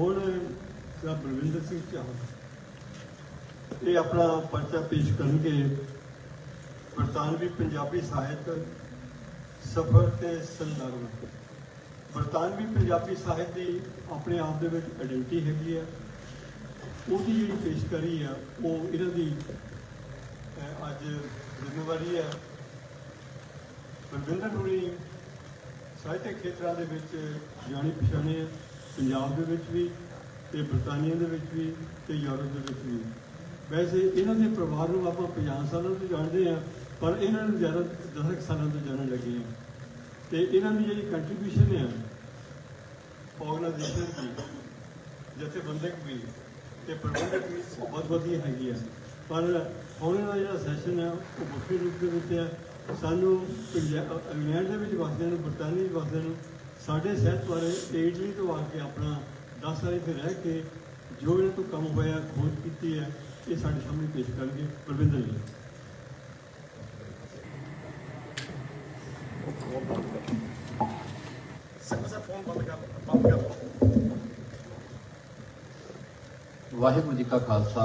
ਹੁਣ ਸਰ ਬਲਵਿੰਦਰ ਸਿੰਘ ਚਾਹਲ ਇਹ ਆਪਣਾ ਪਰਚਾ ਪੇਸ਼ ਕਰਨਗੇ ਬਰਤਾਨਵੀ ਪੰਜਾਬੀ ਸਾਹਿਤ ਸਫਰ ਤੇ ਸੰਦਰਭ ਬਰਤਾਨਵੀ ਪੰਜਾਬੀ ਸਾਹਿਤ ਦੀ ਆਪਣੇ ਆਪ ਦੇ ਵਿੱਚ ਆਇਡੈਂਟੀ ਹੈਗੀ ਆ। ਉਹਦੀ ਜਿਹੜੀ ਪੇਸ਼ਕਾਰੀ ਆ, ਉਹ ਇਹਨਾਂ ਦੀ ਅੱਜ ਜ਼ਿੰਮੇਵਾਰੀ ਹੈ ਬਲਵਿੰਦਰ ਹੁਣੀ ਸਾਹਿਤਕ ਖੇਤਰਾਂ ਦੇ ਵਿੱਚ ਜਾਣੀ ਪਛਾਣੇ ਆ। ਪੰਜਾਬ ਦੇ ਵਿੱਚ ਵੀ ਤੇ ਬਰਤਾਨੀਆ ਦੇ ਵਿੱਚ ਵੀ ਤੇ ਯੂਰਪ ਦੇ ਵਿੱਚ ਵੀ। ਵੈਸੇ ਇਹਨਾਂ ਦੇ ਪਰਿਵਾਰ ਨੂੰ ਆਪਾਂ 50 ਸਾਲਾਂ ਤੋਂ ਜਾਣਦੇ ਆ ਪਰ ਇਹਨਾਂ ਨੂੰ ਜ਼ਿਆਦਾ 10 ਸਾਲਾਂ ਤੋਂ ਜਾਣਨ ਲੱਗੇ ਆ ਤੇ ਇਹਨਾਂ ਦੀ ਜਿਹੜੀ ਕੰਟਰੀਬਿਊਸ਼ਨ ਹੈ ਆਰਗੇਨਾਈਜੇਸ਼ਨ ਦੀ, ਜਥੇਬੰਦਕ ਵੀ ਤੇ ਪ੍ਰਬੰਧਕ ਵੀ ਬਹੁਤ ਵਧੀਆ ਹੈਗੀ ਆ। ਪਰ ਹੁਣ ਦਾ ਜਿਹੜਾ ਸੈਸ਼ਨ ਹੈ ਉਹ ਮੁੱਖ ਰੂਪ ਦੇ ਵਿੱਚ ਹੈ ਸਾਨੂੰ ਪੰਜਾਬ- ਇੰਗਲੈਂਡ ਦੇ ਵਿੱਚ ਵਸਦਿਆਂ ਨੂੰ, ਬਰਤਾਨੀਆ ਵਿੱਚ ਵਸਦਿਆਂ ਨੂੰ ਸਾਡੇ ਸਾਹਿਤ ਬਾਰੇ ਇਟਲੀ ਤੋਂ ਆ ਕੇ ਆਪਣਾ 10 ਸਾਲ ਇੱਥੇ ਰਹਿ ਕੇ ਜੋ ਇਹਨਾਂ ਤੋਂ ਕੰਮ ਹੋਇਆ, ਖੋਜ ਕੀਤੀ ਹੈ, ਇਹ ਸਾਡੇ ਸਾਹਮਣੇ ਪੇਸ਼ ਕਰਨਗੇ। ਪ੍ਰਵਿੰਦਰ ਜੀ। ਵਾਹਿਗੁਰੂ ਜੀ ਕਾ ਖਾਲਸਾ,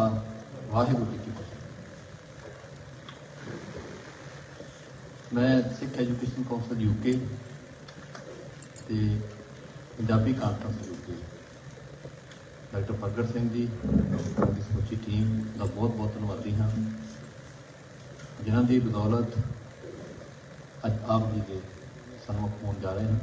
ਵਾਹਿਗੁਰੂ ਜੀ ਕੀ ਫਤਿਹ। ਮੈਂ ਸਿੱਖ ਐਜੂਕੇਸ਼ਨ ਕੌਂਸਲ ਯੂਕੇ ਤੇ ਪੰਜਾਬੀ ਕਾਨਫਰੰਸ ਯੂਕੇ ਡਾਕਟਰ ਪ੍ਰਗਟ ਸਿੰਘ ਜੀ ਦੀ ਸਮੁੱਚੀ ਟੀਮ ਦਾ ਬਹੁਤ ਬਹੁਤ ਧੰਨਵਾਦੀ ਹਾਂ। ਜਿਨ੍ਹਾਂ ਦੀ ਬਦੌਲਤ ਅੱਜ ਆਪ ਜੀ ਦੇ ਸਨਮੁਖ ਹੋਣ ਜਾ ਰਹੇ ਹਾਂ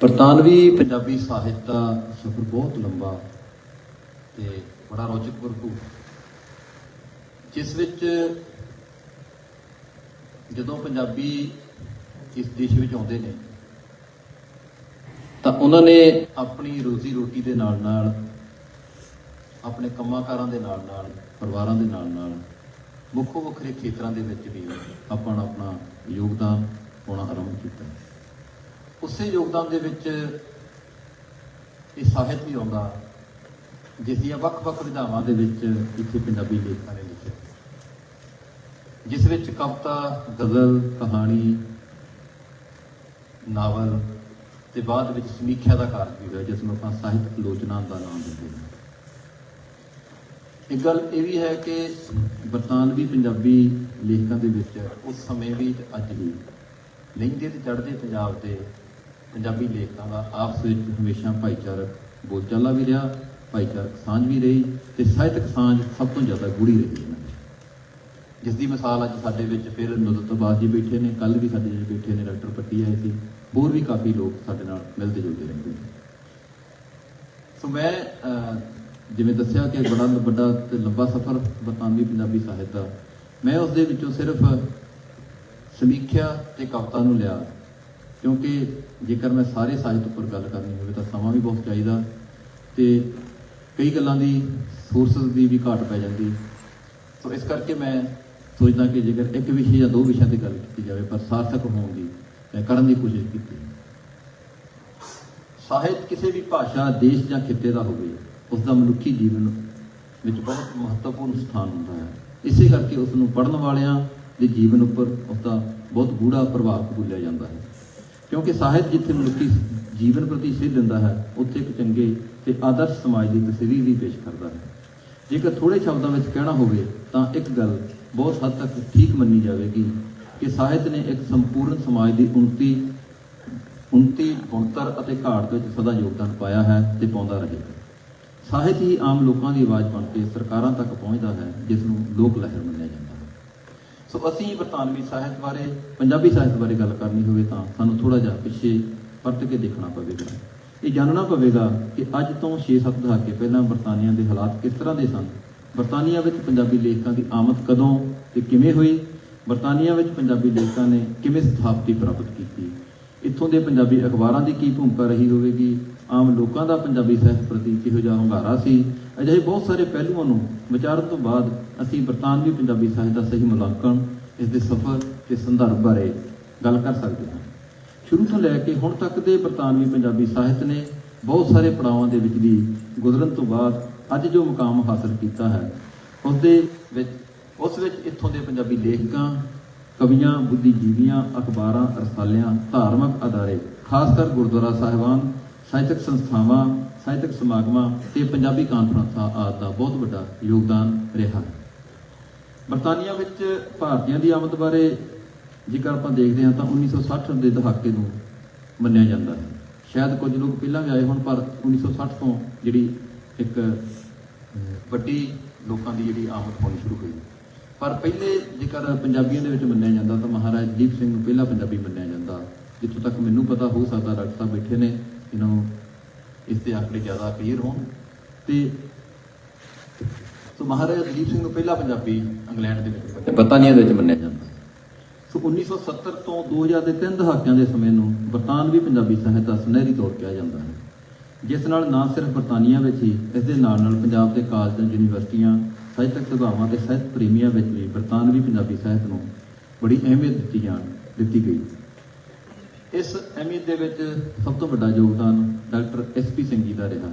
ਪ੍ਰਤਾਨਵੀ ਪੰਜਾਬੀ ਸਾਹਿਤ ਦਾ ਸਫ਼ਰ ਬਹੁਤ ਲੰਬਾ ਤੇ ਬੜਾ ਰੌਚਕ ਭਰਪੂਰ। ਜਿਸ ਵਿੱਚ ਜਦੋਂ ਪੰਜਾਬੀ ਇਸ ਦੇਸ਼ ਵਿੱਚ ਆਉਂਦੇ ਨੇ ਤਾਂ ਉਹਨਾਂ ਨੇ ਆਪਣੀ ਰੋਜ਼ੀ ਰੋਟੀ ਦੇ ਨਾਲ ਨਾਲ ਆਪਣੇ ਕੰਮਾਂਕਾਰਾਂ ਦੇ ਨਾਲ ਨਾਲ ਪਰਿਵਾਰਾਂ ਦੇ ਨਾਲ ਨਾਲ ਵੱਖੋ ਵੱਖਰੇ ਖੇਤਰਾਂ ਦੇ ਵਿੱਚ ਵੀ ਆਪਣਾ ਆਪਣਾ ਯੋਗਦਾਨ ਪਾਉਣਾ ਆਰੰਭ ਕੀਤਾ ਉਸੇ ਯੋਗਦਾਨ ਦੇ ਵਿੱਚ ਇਹ ਸਾਹਿਤ ਵੀ ਆਉਂਦਾ ਜਿਸ ਦੀਆਂ ਵੱਖ-ਵੱਖ ਵਿਧਾਵਾਂ ਦੇ ਵਿੱਚ ਇੱਥੇ ਪੰਜਾਬੀ ਲੇਖਕਾਂ ਨੇ ਜਿਸ ਵਿੱਚ ਕਵਿਤਾ, ਗਜ਼ਲ, ਕਹਾਣੀ, ਨਾਵਲ ਤੇ ਬਾਅਦ ਵਿੱਚ ਸਮੀਖਿਆ ਦਾ ਕਾਰਜ ਵੀ ਹੋਇਆ ਜਿਸ ਨੂੰ ਆਪਾਂ ਸਾਹਿਤ ਆਲੋਚਨਾ ਦਾ ਨਾਮ ਦਿੰਦੇ ਹਾਂ। ਇੱਕ ਗੱਲ ਇਹ ਵੀ ਹੈ ਕਿ ਬਰਤਾਨਵੀ ਪੰਜਾਬੀ ਲੇਖਕਾਂ ਦੇ ਵਿੱਚ ਉਸ ਸਮੇਂ ਵੀ ਤੇ ਅੱਜ ਵੀ ਲਹਿੰਦੇ ਤੇ ਚੜ੍ਹਦੇ ਪੰਜਾਬ ਦੇ ਪੰਜਾਬੀ ਲੇਖਕਾਂ ਦਾ ਆਪਸ ਵਿੱਚ ਹਮੇਸ਼ਾ ਭਾਈਚਾਰਕ ਬੋਲਚਾਲਾ ਵੀ ਰਿਹਾ, ਭਾਈਚਾਰਕ ਸਾਂਝ ਵੀ ਰਹੀ ਤੇ ਸਾਹਿਤਕ ਸਾਂਝ ਸਭ ਤੋਂ ਜ਼ਿਆਦਾ ਗੂੜੀ ਰਹੀ। ਹੈ ਜਿਸ ਦੀ ਮਿਸਾਲ ਅੱਜ ਸਾਡੇ ਵਿੱਚ ਫਿਰ ਨੁਦਤਬਾਜ਼ ਜੀ ਬੈਠੇ ਨੇ ਕੱਲ ਵੀ ਸਾਡੇ ਜਿਹੜੇ ਬੈਠੇ ਨੇ ਡਾਕਟਰ ਪੱਟੀ ਆਏ ਸੀ, ਹੋਰ ਵੀ ਕਾਫੀ ਲੋਕ ਸਾਡੇ ਨਾਲ ਮਿਲਦੇ ਜੁਲਦੇ ਰਹਿੰਦੇ ਨੇ। ਸੋ ਮੈਂ ਜਿਵੇਂ ਦੱਸਿਆ ਕਿ ਬੜਾ ਵੱਡਾ ਤੇ ਲੰਬਾ ਸਫ਼ਰ ਬਰਤਾਨਵੀ ਪੰਜਾਬੀ ਸਾਹਿਤ ਦਾ, ਮੈਂ ਉਸ ਦੇ ਵਿੱਚੋਂ ਸਿਰਫ ਸਮੀਖਿਆ ਤੇ ਕਵਿਤਾ ਨੂੰ ਲਿਆ, ਕਿਉਂਕਿ ਜੇਕਰ ਮੈਂ ਸਾਰੇ ਸਾਹਿਤ ਉੱਪਰ ਗੱਲ ਕਰਨੀ ਹੋਵੇ ਤਾਂ ਸਮਾਂ ਵੀ ਬਹੁਤ ਚਾਹੀਦਾ ਤੇ ਕਈ ਗੱਲਾਂ ਦੀ ਸੋਰਸਸ ਦੀ ਵੀ ਘਾਟ ਪੈ ਜਾਂਦੀ। ਸੋ ਇਸ ਕਰਕੇ ਮੈਂ ਸੋਚਦਾ ਕਿ ਜੇਕਰ ਇੱਕ ਵਿਸ਼ੇ ਜਾਂ ਦੋ ਵਿਸ਼ਿਆਂ ਤੇ ਗੱਲ ਕੀਤੀ ਜਾਵੇ, ਪਰ ਸਾਰਥਕ ਹੋਣ ਦੀ ਮੈਂ ਕਰਨ ਦੀ ਕੋਸ਼ਿਸ਼ ਕੀਤੀ ਸਾਹਿਤ ਕਿਸੇ ਵੀ ਭਾਸ਼ਾ, ਦੇਸ਼ ਜਾਂ ਖਿੱਤੇ ਦਾ ਹੋਵੇ ਉਸ ਦਾ ਮਨੁੱਖੀ ਜੀਵਨ ਵਿੱਚ ਬਹੁਤ ਮਹੱਤਵਪੂਰਨ ਸਥਾਨ ਹੁੰਦਾ ਹੈ। ਇਸੇ ਕਰਕੇ ਉਸ ਨੂੰ ਪੜ੍ਹਨ ਵਾਲਿਆਂ ਦੇ ਜੀਵਨ ਉੱਪਰ ਉਸ ਦਾ ਬਹੁਤ ਗੂੜਾ ਪ੍ਰਭਾਵ ਕਬੂਲਿਆ ਜਾਂਦਾ ਹੈ। ਕਿਉਂਕਿ ਸਾਹਿਤ ਜਿੱਥੇ ਮਨੁੱਖੀ ਜੀਵਨ ਪ੍ਰਤੀ ਸਿੱਧ ਦਿੰਦਾ ਹੈ, ਉੱਥੇ ਇੱਕ ਚੰਗੇ ਤੇ ਆਦਰਸ਼ ਸਮਾਜ ਦੀ ਤਸਵੀਰ ਵੀ ਪੇਸ਼ ਕਰਦਾ ਹੈ। ਜੇਕਰ ਥੋੜੇ ਸ਼ਬਦਾਂ ਵਿੱਚ ਕਹਿਣਾ ਹੋਵੇ, ਤਾਂ ਇੱਕ ਗੱਲ ਬਹੁਤ ਹੱਦ ਤੱਕ ਠੀਕ ਮੰਨੀ ਜਾਵੇਗੀ ਕਿ ਸਾਹਿਤ ਨੇ ਇੱਕ ਸੰਪੂਰਨ ਸਮਾਜ ਦੀ ਉਨਤੀ ਉਨਤੀ, ਬਣਤਰ ਅਤੇ ਘਾਟ ਵਿੱਚ ਸਦਾ ਯੋਗਦਾਨ ਪਾਇਆ ਹੈ ਤੇ ਪਾਉਂਦਾ ਰਹੇਗਾ। ਸਾਹਿਤ ਹੀ ਆਮ ਲੋਕਾਂ ਦੀ ਆਵਾਜ਼ ਬਣ ਕੇ ਸਰਕਾਰਾਂ ਤੱਕ ਪਹੁੰਚਦਾ ਹੈ, ਜਿਸ ਨੂੰ ਲੋਕ ਲਹਿਰ ਮੰਨਿਆ ਜਾਂਦਾ ਹੈ। ਸੋ ਅਸੀਂ ਬਰਤਾਨਵੀ ਸਾਹਿਤ ਬਾਰੇ, ਪੰਜਾਬੀ ਸਾਹਿਤ ਬਾਰੇ ਗੱਲ ਕਰਨੀ ਹੋਵੇ ਤਾਂ ਸਾਨੂੰ ਥੋੜਾ ਜਿਹਾ ਪਿੱਛੇ ਪਰਤ ਕੇ ਦੇਖਣਾ ਪਵੇਗਾ। ਇਹ ਜਾਣਨਾ ਪਵੇਗਾ ਕਿ ਅੱਜ ਤੋਂ 6-7 ਦਹਾਕੇ ਪਹਿਲਾਂ ਬਰਤਾਨੀਆ ਦੇ ਹਾਲਾਤ ਕਿਸ ਤਰ੍ਹਾਂ ਦੇ ਸਨ? ਬਰਤਾਨੀਆ ਵਿੱਚ ਪੰਜਾਬੀ ਲੇਖਕਾਂ ਦੀ ਆਮਦ ਕਦੋਂ ਤੇ ਕਿਵੇਂ ਹੋਈ? ਬਰਤਾਨੀਆ ਵਿੱਚ ਪੰਜਾਬੀ ਲੇਖਕਾਂ ਨੇ ਕਿਵੇਂ ਸਥਾਪਤੀ ਪ੍ਰਾਪਤ ਕੀਤੀ? ਇੱਥੋਂ ਦੇ ਪੰਜਾਬੀ ਅਖਬਾਰਾਂ ਦੀ ਕੀ ਭੂਮਿਕਾ ਰਹੀ ਹੋਵੇਗੀ? ਆਮ ਲੋਕਾਂ ਦਾ ਪੰਜਾਬੀ ਸਾਹਿਤ ਪ੍ਰਤੀ ਕਿਹੋ ਜਿਹਾ ਹੁੰਗਾਰਾ ਸੀ? ਅਜਿਹੇ ਬਹੁਤ ਸਾਰੇ ਪਹਿਲੂਆਂ ਨੂੰ ਵਿਚਾਰਨ ਤੋਂ ਬਾਅਦ ਅਸੀਂ ਬਰਤਾਨਵੀ ਪੰਜਾਬੀ ਸਾਹਿਤ ਦਾ ਸਹੀ ਮੁਲਾਂਕਣ, ਇਸ ਦੇ ਸਫ਼ਰ ਤੇ ਸੰਦਰਭ ਬਾਰੇ ਗੱਲ ਕਰ ਸਕਦੇ ਹਾਂ। ਸ਼ੁਰੂ ਤੋਂ ਲੈ ਕੇ ਹੁਣ ਤੱਕ ਦੇ ਬਰਤਾਨਵੀ ਪੰਜਾਬੀ ਸਾਹਿਤ ਨੇ ਬਹੁਤ ਸਾਰੇ ਪੜਾਵਾਂ ਦੇ ਵਿੱਚ ਦੀ ਗੁਜ਼ਰਨ ਤੋਂ ਬਾਅਦ ਅੱਜ ਜੋ ਮੁਕਾਮ ਹਾਸਲ ਕੀਤਾ ਹੈ ਉਸ ਦੇ ਵਿੱਚ, ਉਸ ਵਿੱਚ ਇੱਥੋਂ ਦੇ ਪੰਜਾਬੀ ਲੇਖਕਾਂ, ਕਵੀਆਂ, ਬੁੱਧੀਜੀਵੀਆਂ, ਅਖਬਾਰਾਂ, ਰਸਾਲਿਆਂ, ਧਾਰਮਿਕ ਅਦਾਰੇ ਖਾਸ ਕਰ ਗੁਰਦੁਆਰਾ ਸਾਹਿਬਾਨ, ਸਾਹਿਤਕ ਸੰਸਥਾਵਾਂ, ਸਾਹਿਤਕ ਸਮਾਗਮਾਂ ਤੇ ਪੰਜਾਬੀ ਕਾਨਫਰੰਸਾਂ ਆਦਿ ਦਾ ਬਹੁਤ ਵੱਡਾ ਯੋਗਦਾਨ ਰਿਹਾ ਹੈ। ਬਰਤਾਨੀਆ ਵਿੱਚ ਭਾਰਤੀਆਂ ਦੀ ਆਮਦ ਬਾਰੇ ਜੇਕਰ ਆਪਾਂ ਦੇਖਦੇ ਹਾਂ ਤਾਂ 1960 ਦੇ ਦਹਾਕੇ ਨੂੰ ਮੰਨਿਆ ਜਾਂਦਾ ਹੈ। ਸ਼ਾਇਦ ਕੁਝ ਲੋਕ ਪਹਿਲਾਂ ਵੀ ਆਏ ਹੋਣ, ਪਰ 1960 ਤੋਂ ਜਿਹੜੀ ਇੱਕ ਵੱਡੀ ਲੋਕਾਂ ਦੀ ਜਿਹੜੀ ਆਮਦ ਹੋਣੀ ਸ਼ੁਰੂ ਹੋਈ। ਪਰ ਪਹਿਲੇ ਜੇਕਰ ਪੰਜਾਬੀਆਂ ਦੇ ਵਿੱਚ ਮੰਨਿਆ ਜਾਂਦਾ ਤਾਂ ਮਹਾਰਾਜ ਦੀਪ ਸਿੰਘ ਨੂੰ ਪਹਿਲਾ ਪੰਜਾਬੀ ਮੰਨਿਆ ਜਾਂਦਾ। ਜਿੱਥੋਂ ਤੱਕ ਮੈਨੂੰ ਪਤਾ ਹੋ ਸਕਦਾ ਡਾਕਟਰ ਸਾਹਿਬ ਬੈਠੇ ਨੇ ਇਹਨਾਂ ਨੂੰ ਇਸ ਦੇ ਆંકੜੇ ਜ਼ਿਆਦਾ ਕਲੀਅਰ ਹੋਣ। ਤੇ ਸੋ ਮਹਾਰਾਜਾ ਦਲੀਪ ਸਿੰਘ ਨੂੰ ਪਹਿਲਾ ਪੰਜਾਬੀ ਇੰਗਲੈਂਡ ਦੇ ਵਿੱਚ ਬਰਤਾਨੀਆ ਦੇ ਵਿੱਚ ਮੰਨਿਆ ਜਾਂਦਾ। ਸੋ 1970 ਤੋਂ 2000 ਦੇ ਤਿੰਨ ਦਹਾਕਿਆਂ ਦੇ ਸਮੇਂ ਨੂੰ ਬਰਤਾਨਵੀ ਪੰਜਾਬੀ ਸਾਹਿਤ ਦਾ ਸੁਨਹਿਰੀ ਦੌਰ ਕਿਹਾ ਜਾਂਦਾ ਹੈ। ਜਿਸ ਨਾਲ ਨਾ ਸਿਰਫ ਬਰਤਾਨੀਆ ਵਿੱਚ ਹੀ, ਇਸ ਦੇ ਨਾਲ ਨਾਲ ਪੰਜਾਬ ਦੇ ਕਾਲਜਾਂ, ਯੂਨੀਵਰਸਿਟੀਆਂ, ਸਾਹਿਤਕ ਸਭਾਵਾਂ ਤੇ ਸਾਹਿਤ ਪ੍ਰੇਮੀਆਂ ਵਿੱਚ ਵੀ ਬਰਤਾਨਵੀ ਪੰਜਾਬੀ ਸਾਹਿਤ ਨੂੰ ਬੜੀ ਅਹਿਮੀਅਤ ਦਿੱਤੀ ਜਾਣ, ਦਿੱਤੀ ਗਈ। ਇਸ ਅਹਿਮੀਅਤ ਦੇ ਵਿੱਚ ਸਭ ਤੋਂ ਵੱਡਾ ਯੋਗਦਾਨ ਡਾਕਟਰ ਐਸਪੀ ਸਿੰਘ ਜੀ ਦਾ ਰਿਹਾ।